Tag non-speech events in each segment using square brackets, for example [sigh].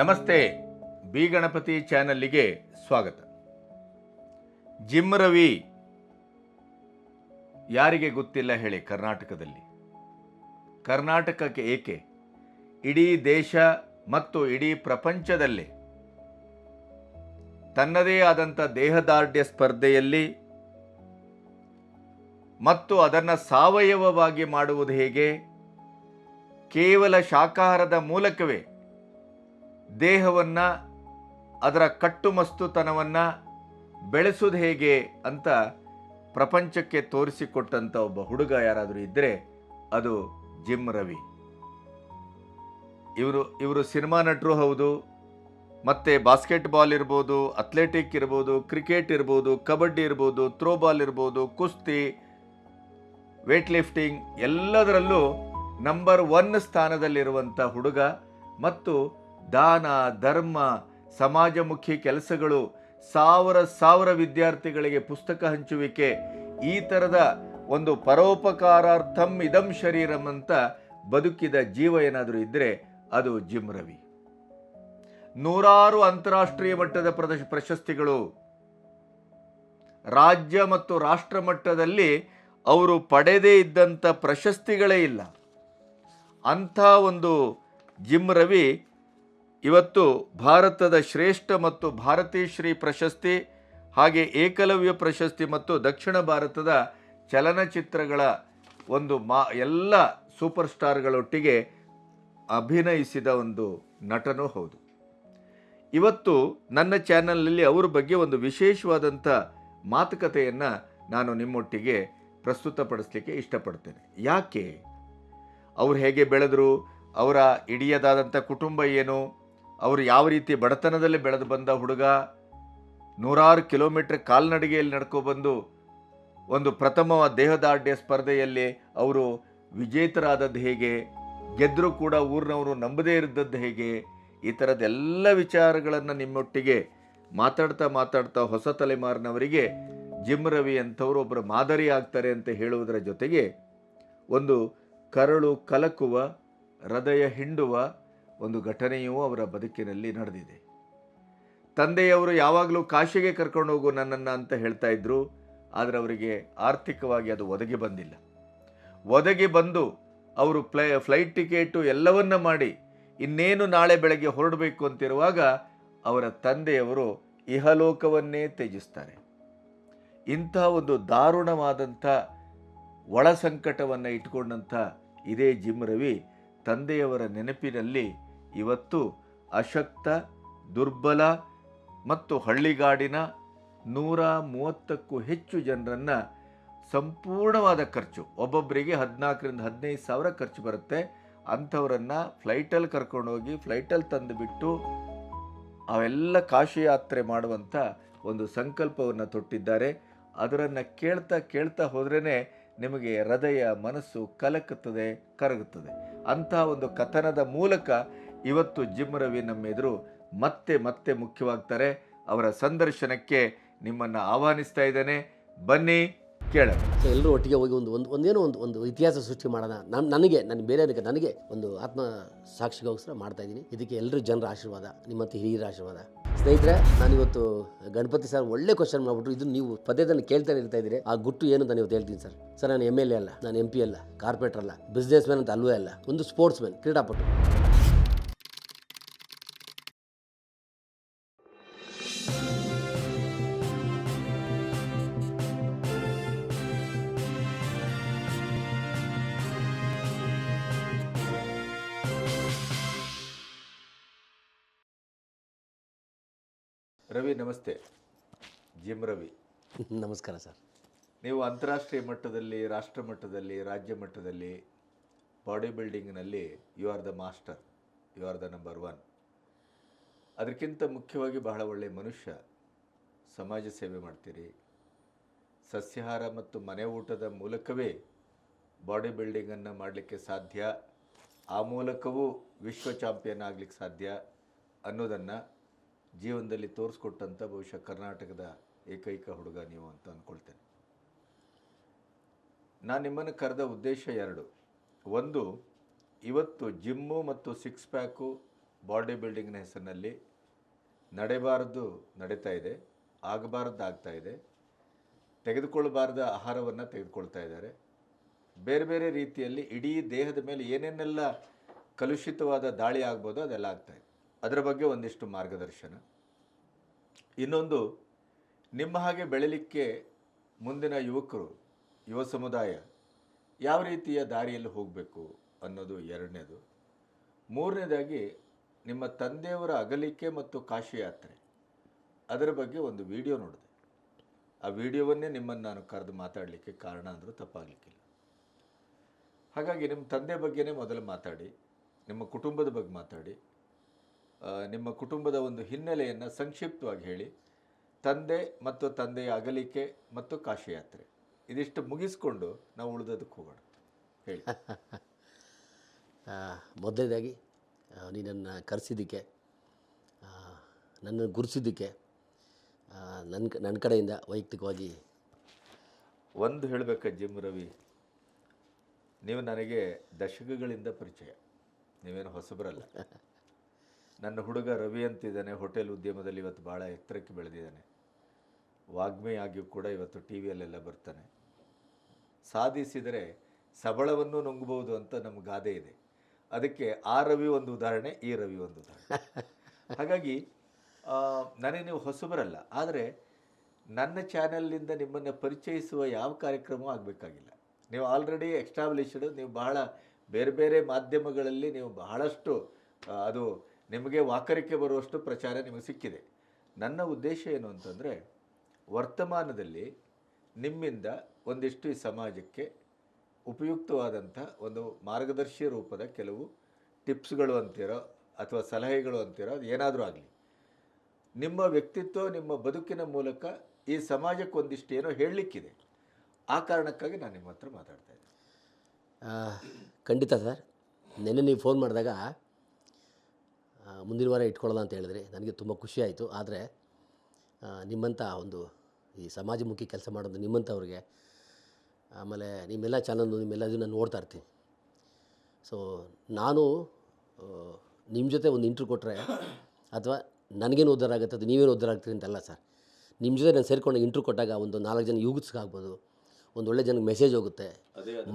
ನಮಸ್ತೆ, ಬಿ ಗಣಪತಿ ಚಾನಲ್ಲಿಗೆ ಸ್ವಾಗತ. ಜಿಮ್ ರವಿ, ಯಾರಿಗೆ ಗೊತ್ತಿಲ್ಲ ಹೇಳಿ ಕರ್ನಾಟಕದಲ್ಲಿ. ಕರ್ನಾಟಕಕ್ಕೆ ಏಕೆ? ಇಡೀ ದೇಶ ಮತ್ತು ಇಡೀ ಪ್ರಪಂಚದಲ್ಲಿ. ತನ್ನದೇ ಆದಂಥ ದೇಹದಾರ್ಢ್ಯ ಸ್ಪರ್ಧೆಯಲ್ಲಿ ಮತ್ತು ಅದನ್ನು ಸಾವಯವವಾಗಿ ಮಾಡುವುದು ಹೇಗೆ? ಕೇವಲ ಶಾಕಾಹಾರದ ಮೂಲಕವೇ ದೇಹವನ್ನು, ಅದರ ಕಟ್ಟುಮಸ್ತುತನವನ್ನು ಬೆಳೆಸೋದು ಹೇಗೆ ಅಂತ ಪ್ರಪಂಚಕ್ಕೆ ತೋರಿಸಿಕೊಟ್ಟಂಥ ಒಬ್ಬ ಹುಡುಗ ಯಾರಾದರೂ ಇದ್ದರೆ ಅದು ಜಿಮ್ ರವಿ. ಇವರು ಇವರು ಸಿನಿಮಾ ನಟರು ಹೌದು, ಮತ್ತು ಬಾಸ್ಕೆಟ್ಬಾಲ್ ಇರ್ಬೋದು, ಅಥ್ಲೆಟಿಕ್ ಇರ್ಬೋದು, ಕ್ರಿಕೆಟ್ ಇರ್ಬೋದು, ಕಬಡ್ಡಿ ಇರ್ಬೋದು, ಥ್ರೋಬಾಲ್ ಇರ್ಬೋದು, ಕುಸ್ತಿ ವೇಟ್ ಲಿಫ್ಟಿಂಗ್ ಎಲ್ಲದರಲ್ಲೂ ನಂಬರ್ ಒನ್ ಸ್ಥಾನದಲ್ಲಿರುವಂಥ ಹುಡುಗ ಮತ್ತು ದಾನ, ಧರ್ಮ, ಸಮಾಜಮುಖಿ ಕೆಲಸಗಳು, ಸಾವಿರ ಸಾವಿರ ವಿದ್ಯಾರ್ಥಿಗಳಿಗೆ ಪುಸ್ತಕ ಹಂಚುವಿಕೆ, ಈ ಥರದ ಒಂದು ಪರೋಪಕಾರಾರ್ಥಂ ಇದಂ ಶರೀರಂ ಅಂತ ಬದುಕಿದ ಜೀವ ಏನಾದರೂ ಇದ್ದರೆ ಅದು ಜಿಮ್ ರವಿ. ನೂರಾರು ಅಂತಾರಾಷ್ಟ್ರೀಯ ಮಟ್ಟದ ಪ್ರದೇಶ ಪ್ರಶಸ್ತಿಗಳು. ರಾಜ್ಯ ಮತ್ತು ರಾಷ್ಟ್ರ ಮಟ್ಟದಲ್ಲಿ ಅವರು ಪಡೆದೇ ಇದ್ದಂಥ ಪ್ರಶಸ್ತಿಗಳೇ ಇಲ್ಲ. ಅಂಥ ಒಂದು ಜಿಮ್ ರವಿ ಇವತ್ತು ಭಾರತದ ಶ್ರೇಷ್ಠ ಮತ್ತು ಭಾರತೀ ಶ್ರೀ ಪ್ರಶಸ್ತಿ ಹಾಗೆ ಏಕಲವ್ಯ ಪ್ರಶಸ್ತಿ ಮತ್ತು ದಕ್ಷಿಣ ಭಾರತದ ಚಲನಚಿತ್ರಗಳ ಒಂದು ಮಾ, ಎಲ್ಲ ಸೂಪರ್ ಸ್ಟಾರ್ಗಳೊಟ್ಟಿಗೆ ಅಭಿನಯಿಸಿದ ಒಂದು ನಟನೂ ಹೌದು. ಇವತ್ತು ನನ್ನ ಚಾನಲ್ನಲ್ಲಿ ಅವರ ಬಗ್ಗೆ ಒಂದು ವಿಶೇಷವಾದಂಥ ಮಾತುಕತೆಯನ್ನು ನಾನು ನಿಮ್ಮೊಟ್ಟಿಗೆ ಪ್ರಸ್ತುತಪಡಿಸಲಿಕ್ಕೆ ಇಷ್ಟಪಡ್ತೇನೆ. ಯಾಕೆ? ಅವ್ರು ಹೇಗೆ ಬೆಳೆದರು? ಅವರ ಇಡಿಯದಾದಂಥ ಕುಟುಂಬ ಏನು? ಅವರು ಯಾವ ರೀತಿ ಬಡತನದಲ್ಲಿ ಬೆಳೆದು ಬಂದ ಹುಡುಗ, ನೂರಾರು ಕಿಲೋಮೀಟರ್ ಕಾಲ್ನಡಿಗೆಯಲ್ಲಿ ನಡ್ಕೊಬಂದು ಒಂದು ಪ್ರಥಮ ದೇಹದಾಢ್ಯ ಸ್ಪರ್ಧೆಯಲ್ಲಿ ಅವರು ವಿಜೇತರಾದದ್ದು ಹೇಗೆ ಗೆದ್ದರೂ ಕೂಡ ಊರಿನವರು ನಂಬದೇ ಇದ್ದದ್ದು ಹೇಗೆ, ಈ ಥರದ್ದೆಲ್ಲ ವಿಚಾರಗಳನ್ನು ನಿಮ್ಮೊಟ್ಟಿಗೆ ಮಾತಾಡ್ತಾ ಮಾತಾಡ್ತಾ ಹೊಸ ತಲೆಮಾರಿನವರಿಗೆ ಜಿಮ್ ರವಿ ಅಂಥವರು ಒಬ್ಬರು ಮಾದರಿ ಆಗ್ತಾರೆ ಅಂತ ಹೇಳುವುದರ ಜೊತೆಗೆ ಒಂದು ಕರಳು ಕಲಕುವ, ಹೃದಯ ಹಿಂಡುವ ಒಂದು ಘಟನೆಯೂ ಅವರ ಬದುಕಿನಲ್ಲಿ ನಡೆದಿದೆ. ತಂದೆಯವರು ಯಾವಾಗಲೂ ಕಾಶಿಗೆ ಕರ್ಕೊಂಡು ಹೋಗು ನನ್ನನ್ನು ಅಂತ ಹೇಳ್ತಾ ಇದ್ರು, ಆದರೆ ಅವರಿಗೆ ಆರ್ಥಿಕವಾಗಿ ಅದು ಒದಗಿ ಬಂದಿಲ್ಲ. ಒದಗಿ ಬಂದು ಅವರು ಫ್ಲೈ, ಫ್ಲೈಟ್ ಟಿಕೆಟು ಎಲ್ಲವನ್ನ ಮಾಡಿ ಇನ್ನೇನು ನಾಳೆ ಬೆಳಗ್ಗೆ ಹೊರಡಬೇಕು ಅಂತಿರುವಾಗ ಅವರ ತಂದೆಯವರು ಇಹಲೋಕವನ್ನೇ ತ್ಯಜಿಸ್ತಾರೆ. ಇಂಥ ಒಂದು ದಾರುಣವಾದಂಥ ಒಳ ಸಂಕಟವನ್ನು ಇಟ್ಕೊಂಡಂಥ ಇದೇ ಜಿಮ್ ರವಿ ತಂದೆಯವರ ನೆನಪಿನಲ್ಲಿ ಇವತ್ತು ಅಶಕ್ತ, ದುರ್ಬಲ ಮತ್ತು ಹಳ್ಳಿಗಾಡಿನ ನೂರ ಮೂವತ್ತಕ್ಕೂ ಹೆಚ್ಚು ಜನರನ್ನು ಸಂಪೂರ್ಣವಾದ ಖರ್ಚು ಒಬ್ಬೊಬ್ಬರಿಗೆ ಹದಿನಾಲ್ಕರಿಂದ ಹದಿನೈದು ಸಾವಿರ ಖರ್ಚು ಬರುತ್ತೆ. ಅಂಥವರನ್ನು ಫ್ಲೈಟಲ್ಲಿ ಕರ್ಕೊಂಡೋಗಿ ಫ್ಲೈಟಲ್ಲಿ ತಂದು ಬಿಟ್ಟು ಅವೆಲ್ಲ ಕಾಶಿ ಯಾತ್ರೆ ಮಾಡುವಂಥ ಒಂದು ಸಂಕಲ್ಪವನ್ನು ತೊಟ್ಟಿದ್ದಾರೆ. ಅದರನ್ನು ಕೇಳ್ತಾ ಕೇಳ್ತಾ ಹೋದ್ರೇ ನಿಮಗೆ ಹೃದಯ, ಮನಸ್ಸು ಕಲಕುತ್ತದೆ, ಕರಗುತ್ತದೆ. ಅಂತಹ ಒಂದು ಕಥನದ ಮೂಲಕ ಇವತ್ತು ಜಿಮ್ ರವಿ ನಮ್ಮ ಎದುರು ಮತ್ತೆ ಮತ್ತೆ ಮುಖ್ಯವಾಗ್ತಾರೆ. ಅವರ ಸಂದರ್ಶನಕ್ಕೆ ನಿಮ್ಮನ್ನು ಆಹ್ವಾನಿಸ್ತಾ ಇದ್ದೇನೆ. ಬನ್ನಿ ಕೇಳ ಸೊ ಎಲ್ಲರೂ ಒಟ್ಟಿಗೆ ಹೋಗಿ ಒಂದು ಒಂದು, ಒಂದೇನೋ ಒಂದು ಒಂದು ಇತಿಹಾಸ ಸೃಷ್ಟಿ ಮಾಡೋಣ. ನಮ್ಮ ನನಗೆ ನನಗೆ ಬೇರೆ ಅದಕ್ಕೆ ನನಗೆ ಒಂದು ಆತ್ಮ ಸಾಕ್ಷಿಗೋಸ್ಕರ ಮಾಡ್ತಾ ಇದ್ದೀನಿ. ಇದಕ್ಕೆ ಎಲ್ಲರೂ ಜನರ ಆಶೀರ್ವಾದ, ನಿಮ್ಮಂತ ಹಿರಿಯರ ಆಶೀರ್ವಾದ. ಸ್ನೇಹಿತರೆ, ನಾನಿವತ್ತು ಗಣಪತಿ ಸರ್ ಒಳ್ಳೆ ಕ್ವಶನ್ ಮಾಡ್ಬಿಟ್ರು. ಇದನ್ನು ನೀವು ಪದೇದನ್ನು ಕೇಳ್ತಾನೆ ಇರ್ತಾ ಇದ್ದೀರಿ. ಆ ಗುಟ್ಟು ಏನು ಅಂತ ಇವತ್ತು ಹೇಳ್ತೀನಿ ಸರ್. ಸರ್, ನಾನು ಎಂ ಎಲ್ ಎ ಅಲ್ಲ, ನಾನು ಎಂ ಪಿ ಅಲ್ಲ ಕಾರ್ಪೊರೇಟರ್ ಅಲ್ಲ ಬಿಸ್ನೆಸ್ ಮ್ಯಾನ್ ಅಂತ ಅಲ್ವೇ ಅಲ್ಲ, ಒಂದು ಸ್ಪೋರ್ಟ್ಸ್ ಮ್ಯಾನ್ ಕ್ರೀಡಾಪಟು. ರವಿ ನಮಸ್ತೆ. ಜಿಮ್ ರವಿ. ನಮಸ್ಕಾರ ಸರ್. ನೀವು ಅಂತಾರಾಷ್ಟ್ರೀಯ ಮಟ್ಟದಲ್ಲಿ ರಾಷ್ಟ್ರ ಮಟ್ಟದಲ್ಲಿ ರಾಜ್ಯ ಮಟ್ಟದಲ್ಲಿ body ಬಿಲ್ಡಿಂಗ್ನಲ್ಲಿ you are the master you are the number one ಅದಕ್ಕಿಂತ ಮುಖ್ಯವಾಗಿ ಬಹಳ ಒಳ್ಳೆಯ ಮನುಷ್ಯ ಸಮಾಜ ಸೇವೆ ಮಾಡ್ತೀರಿ. ಸಸ್ಯಾಹಾರ ಮತ್ತು ಮನೆ ಊಟದ ಮೂಲಕವೇ ಬಾಡಿ ಬಿಲ್ಡಿಂಗನ್ನು ಮಾಡಲಿಕ್ಕೆ ಸಾಧ್ಯ. ಆ ಮೂಲಕವೂ ವಿಶ್ವ ಚಾಂಪಿಯನ್ ಆಗಲಿಕ್ಕೆ ಸಾಧ್ಯ ಅನ್ನೋದನ್ನು ಜೀವನದಲ್ಲಿ ತೋರಿಸ್ಕೊಟ್ಟಂಥ ಬಹುಶಃ ಕರ್ನಾಟಕದ ಏಕೈಕ ಹುಡುಗ ನೀವು ಅಂತ ಅಂದ್ಕೊಳ್ತೇನೆ ನಾನು ನಿಮ್ಮನ್ನು ಕರೆದ ಉದ್ದೇಶ ಎರಡು. ಒಂದು, ಇವತ್ತು ಜಿಮ್ಮು ಮತ್ತು ಸಿಕ್ಸ್ ಪ್ಯಾಕು ಬಾಡಿ ಬಿಲ್ಡಿಂಗ್ನ ಹೆಸರಿನಲ್ಲಿ ನಡೆಬಾರದು ನಡೀತಾ ಇದೆ ಆಗಬಾರದ್ದು ಆಗ್ತಾ ಇದೆ, ತೆಗೆದುಕೊಳ್ಳಬಾರದ ಆಹಾರವನ್ನು ತೆಗೆದುಕೊಳ್ತಾ ಇದ್ದಾರೆ. ಬೇರೆ ಬೇರೆ ರೀತಿಯಲ್ಲಿ ಇಡೀ ದೇಹದ ಮೇಲೆ ಏನೇನೆಲ್ಲ ಕಲುಷಿತವಾದ ದಾಳಿ ಆಗ್ಬೋದು ಅದೆಲ್ಲ ಆಗ್ತಾ ಇದೆ. ಅದರ ಬಗ್ಗೆ ಒಂದಿಷ್ಟು ಮಾರ್ಗದರ್ಶನ. ಇನ್ನೊಂದು, ನಿಮ್ಮ ಹಾಗೆ ಬೆಳಲಿಕ್ಕೆ ಮುಂದಿನ ಯುವಕರು, ಯುವ ಸಮುದಾಯ ಯಾವ ರೀತಿಯ ದಾರಿಯಲ್ಲಿ ಹೋಗಬೇಕು ಅನ್ನೋದು ಎರಡನೇದು. ಮೂರನೇದಾಗಿ, ನಿಮ್ಮ ತಂದೆಯವರ ಅಗಲಿಕೆ ಮತ್ತು ಕಾಶಿ ಯಾತ್ರೆ ಅದರ ಬಗ್ಗೆ ಒಂದು ವಿಡಿಯೋ ನೋಡಿದೆ. ಆ ವಿಡಿಯೋವನ್ನೇ ನಿಮ್ಮನ್ನು ನಾನು ಕರೆದು ಮಾತಾಡಲಿಕ್ಕೆ ಕಾರಣ ಅಂದರೂ ತಪ್ಪಾಗಲಿಕ್ಕಿಲ್ಲ. ಹಾಗಾಗಿ ನಿಮ್ಮ ತಂದೆ ಬಗ್ಗೆನೇ ಮೊದಲು ಮಾತಾಡಿ, ನಿಮ್ಮ ಕುಟುಂಬದ ಬಗ್ಗೆ ಮಾತಾಡಿ ನಿಮ್ಮ ಕುಟುಂಬದ ಒಂದು ಹಿನ್ನೆಲೆಯನ್ನು ಸಂಕ್ಷಿಪ್ತವಾಗಿ ಹೇಳಿ. ತಂದೆ ಮತ್ತು ತಂದೆಯ ಅಗಲಿಕೆ ಮತ್ತು ಕಾಶಿಯಾತ್ರೆ. ಇದಿಷ್ಟು ಮುಗಿಸ್ಕೊಂಡು ನಾವು ಉಳಿದದಕ್ಕೆ ಹೋಗೋಣ. ಹೇಳಿ. [laughs] ಮೊದಲನೇದಾಗಿ ನೀನನ್ನು ಕರೆಸಿದ್ದಕ್ಕೆ ನನ್ನನ್ನು ಗುರುಸಿದ್ದಕ್ಕೆ ನನ್ನ ನನ್ನ ಕಡೆಯಿಂದ ವೈಯಕ್ತಿಕವಾಗಿ. ಒಂದು ಹೇಳಬೇಕ ಜಿಮ್ ರವಿ ನೀವು ನನಗೆ ದಶಕಗಳಿಂದ ಪರಿಚಯ. ನೀವೇನು ಹೊಸಬರಲ್ಲ. [laughs] ನನ್ನ ಹುಡುಗ ರವಿ ಅಂತಿದ್ದಾನೆ, ಹೋಟೆಲ್ ಉದ್ಯಮದಲ್ಲಿ ಇವತ್ತು ಭಾಳ ಎತ್ತರಕ್ಕೆ ಬೆಳೆದಿದ್ದಾನೆ. ವಾಗ್ಮಿಯಾಗಿಯೂ ಕೂಡ ಇವತ್ತು ಟಿ ವಿಯಲ್ಲೆಲ್ಲ ಬರ್ತಾನೆ. ಸಾಧಿಸಿದರೆ ಸಬಳವನ್ನು ನುಂಗಬಹುದು ಅಂತ ನಮ್ಮ ಗಾದೆ ಇದೆ. ಅದಕ್ಕೆ ಆ ರವಿ ಒಂದು ಉದಾಹರಣೆ, ಈ ರವಿ ಒಂದು ಉದಾಹರಣೆ. ಹಾಗಾಗಿ ನನಗೆ ನೀವು ಹೊಸಬರಲ್ಲ ಆದರೆ ನನ್ನ ಚಾನೆಲ್ನಿಂದ ನಿಮ್ಮನ್ನು ಪರಿಚಯಿಸುವ ಯಾವ ಕಾರ್ಯಕ್ರಮ ಆಗಬೇಕಾಗಿಲ್ಲ. ನೀವು ಆಲ್ರೆಡಿ ಎಕ್ಸ್ಟಾಬ್ಲಿಷ್ಡ್ ನೀವು ಬಹಳ ಬೇರೆ ಬೇರೆ ಮಾಧ್ಯಮಗಳಲ್ಲಿ ನೀವು ಬಹಳಷ್ಟು ಅದು ನಿಮಗೆ ವಾಕರಿಕೆ ಬರುವಷ್ಟು ಪ್ರಚಾರ ನಿಮಗೆ ಸಿಕ್ಕಿದೆ. ನನ್ನ ಉದ್ದೇಶ ಏನು ಅಂತಂದರೆ, ವರ್ತಮಾನದಲ್ಲಿ ನಿಮ್ಮಿಂದ ಒಂದಿಷ್ಟು ಈ ಸಮಾಜಕ್ಕೆ ಉಪಯುಕ್ತವಾದಂಥ ಒಂದು ಮಾರ್ಗದರ್ಶಿ ರೂಪದ ಕೆಲವು ಟಿಪ್ಸ್ಗಳು ಅಂತೀರೋ ಅಥವಾ ಸಲಹೆಗಳು ಅಂತೀರೋ ಅದು ಏನಾದರೂ ಆಗಲಿ. ನಿಮ್ಮ ವ್ಯಕ್ತಿತ್ವ, ನಿಮ್ಮ ಬದುಕಿನ ಮೂಲಕ ಈ ಸಮಾಜಕ್ಕೆ ಒಂದಿಷ್ಟು ಏನೋ ಹೇಳಲಿಕ್ಕಿದೆ. ಆ ಕಾರಣಕ್ಕಾಗಿ ನಾನು ನಿಮ್ಮ ಹತ್ರ ಮಾತಾಡ್ತಾ ಇದ್ದೀನಿ. ಖಂಡಿತ ಸರ್. ನೆನ್ನೆ ನೀವು ಫೋನ್ ಮಾಡಿದಾಗ ಮುಂದಿನ ವಾರ ಇಟ್ಕೊಳ್ಳೋಣ ಅಂತ ಹೇಳಿದ್ರಿ. ನನಗೆ ತುಂಬ ಖುಷಿ ಆಯಿತು. ಆದರೆ ನಿಮ್ಮಂಥ ಒಂದು ಈ ಸಮಾಜಮುಖಿ ಕೆಲಸ ಮಾಡೋದು ನಿಮ್ಮಂಥವ್ರಿಗೆ ಆಮೇಲೆ ನಿಮ್ಮೆಲ್ಲ ಚಾನಲ್ನು ನಿಮ್ಮೆಲ್ಲ ಇದನ್ನು ನೋಡ್ತಾ ಇರ್ತೀನಿ. ಸೊ ನಾನು ನಿಮ್ಮ ಜೊತೆ ಒಂದು ಇಂಟ್ರ್ಯೂ ಕೊಟ್ಟರೆ ಅಥವಾ ನನಗೇನು ಉದ್ಧಾರ ಆಗುತ್ತೆ ಅದು ನೀವೇನು ಉದ್ಧಾರ ಆಗ್ತೀರಿ ಅಂತಲ್ಲ ಸರ್ ನಿಮ್ಮ ಜೊತೆ ನಾನು ಸೇರಿಕೊಂಡು ಇಂಟ್ರ್ ಕೊಟ್ಟಾಗ ಒಂದು ನಾಲ್ಕು ಜನ ಯೂಗಿಸ್ಕಾಗ್ಬೋದು ಒಂದು ಒಳ್ಳೆ ಜನಕ್ಕೆ ಮೆಸೇಜ್ ಹೋಗುತ್ತೆ.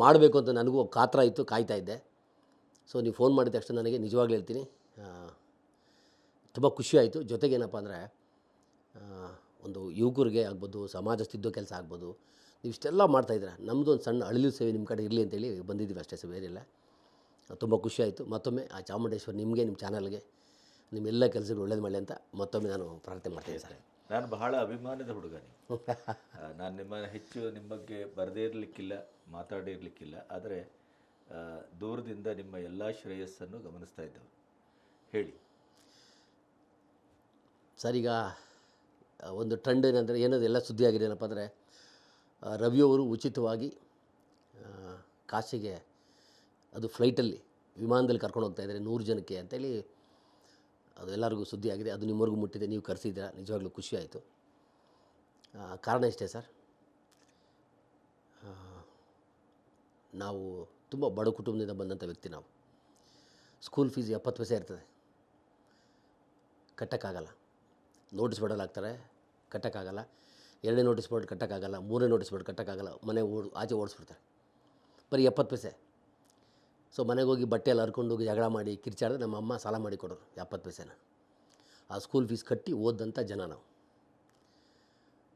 ಮಾಡಬೇಕು ಅಂತ ನನಗೂ ಕಾತರ ಇತ್ತು ಕಾಯ್ತಾ ಇದ್ದೆ. ಸೊ ನೀವು ಫೋನ್ ಮಾಡಿದ ತಕ್ಷಣ ನನಗೆ ನಿಜವಾಗ್ಲೂ ಹೇಳ್ತೀನಿ. ತುಂಬ ಖುಷಿಯಾಯಿತು ಜೊತೆಗೇನಪ್ಪ ಅಂದರೆ ಒಂದು ಯುವಕರಿಗೆ ಆಗ್ಬೋದು ಸಮಾಜ ಕೆಲಸ ಆಗ್ಬೋದು, ನೀವು ಇಷ್ಟೆಲ್ಲ ನಮ್ಮದು ಒಂದು ಸಣ್ಣ ಅಳಿಲು ಸೇವೆ ನಿಮ್ಮ ಕಡೆ ಇರಲಿ ಅಂತೇಳಿ ಬಂದಿದ್ದೀವಿ ಅಷ್ಟೇ, ಸರ್ ಬೇರೆಲ್ಲ ತುಂಬ ಖುಷಿಯಾಯಿತು ಮತ್ತೊಮ್ಮೆ ಆ ಚಾಮುಂಡೇಶ್ವರಿ ನಿಮಗೆ, ನಿಮ್ಮ ಚಾನಲ್ಗೆ ನಿಮ್ಮೆಲ್ಲ ಕೆಲಸಗಳು ಒಳ್ಳೇದು ಮಾಡಲಿ ಅಂತ ಮತ್ತೊಮ್ಮೆ ನಾನು ಪ್ರಾರ್ಥನೆ ಮಾಡ್ತೀನಿ, ಸರ್. ನಾನು ಬಹಳ ಅಭಿಮಾನದ ಹುಡುಗ ನಾನು. ನಿಮ್ಮ ಹೆಚ್ಚು ನಿಮ್ಮ ಬಗ್ಗೆ ಬರದೇ ಇರಲಿಕ್ಕಿಲ್ಲ ಮಾತಾಡಿರಲಿಕ್ಕಿಲ್ಲ ಆದರೆ ದೂರದಿಂದ ನಿಮ್ಮ ಎಲ್ಲ ಶ್ರೇಯಸ್ಸನ್ನು ಗಮನಿಸ್ತಾ ಇದ್ದವು. ಹೇಳಿ. ಸರ್ ಈಗ ಒಂದು ಟ್ರೆಂಡ್ ಏನಂದರೆ ಏನದು ಎಲ್ಲ ಸುದ್ದಿ ಆಗಿದೆ ಏನಪ್ಪ ಅಂದರೆ ರವಿಯವರು ಉಚಿತವಾಗಿ ಕಾಶಿಗೆ ಅದು ಫ್ಲೈಟಲ್ಲಿ ವಿಮಾನದಲ್ಲಿ ಕರ್ಕೊಂಡು ಹೋಗ್ತಾ ಇದ್ದಾರೆ ನೂರು ಜನಕ್ಕೆ ಅಂತೇಳಿ ಅದು ಎಲ್ಲರಿಗೂ ಸುದ್ದಿ ಆಗಿದೆ ಅದು ನಿಮ್ಮವರೆಗೂ ಮುಟ್ಟಿದೆ, ನೀವು ಕರೆಸಿದ್ದೀರಾ, ನಿಜವಾಗ್ಲೂ ಖುಷಿ ಆಯಿತು ಕಾರಣ ಇಷ್ಟೇ ಸರ್? ನಾವು ತುಂಬ ಬಡ ಕುಟುಂಬದಿಂದ ಬಂದಂಥ ವ್ಯಕ್ತಿ ನಾವು. ಸ್ಕೂಲ್ ಫೀಸ್ ಎಪ್ಪತ್ತು ಪೈಸೆ ಇರ್ತದೆ. ಕಟ್ಟೋಕ್ಕಾಗಲ್ಲ. ನೋಟಿಸ್ ಬೋರ್ಡಲ್ಲಿ ಹಾಕ್ತಾರೆ, ಕಟ್ಟೋಕ್ಕಾಗಲ್ಲ. ಎರಡನೇ ನೋಟಿಸ್ ಬೋರ್ಡ್ ಕಟ್ಟೋಕ್ಕಾಗಲ್ಲ ಮೂರನೇ ನೋಟಿಸ್ ಬೋರ್ಡ್ ಕಟ್ಟೋಕ್ಕಾಗಲ್ಲ, ಮನೆ ಓಡ್, ಆಚೆ ಓಡಿಸ್ಬಿಡ್ತಾರೆ. ಬರೀ ಎಪ್ಪತ್ತು ಪೈಸೆ. ಸೊ ಮನೆಗೆ ಹೋಗಿ ಬಟ್ಟೆ ಎಲ್ಲ ಹರ್ಕೊಂಡು ಹೋಗಿ ಜಗಳ ಮಾಡಿ ಕಿರ್ಚಾಡಿದ್ರೆ ನಮ್ಮ ಅಮ್ಮ ಸಾಲ ಮಾಡಿ ಕೊಡೋರು ಎಪ್ಪತ್ತು ಪೈಸೆನ. ಆ ಸ್ಕೂಲ್ ಫೀಸ್ ಕಟ್ಟಿ ಓದಂಥ ಜನ ನಾವು.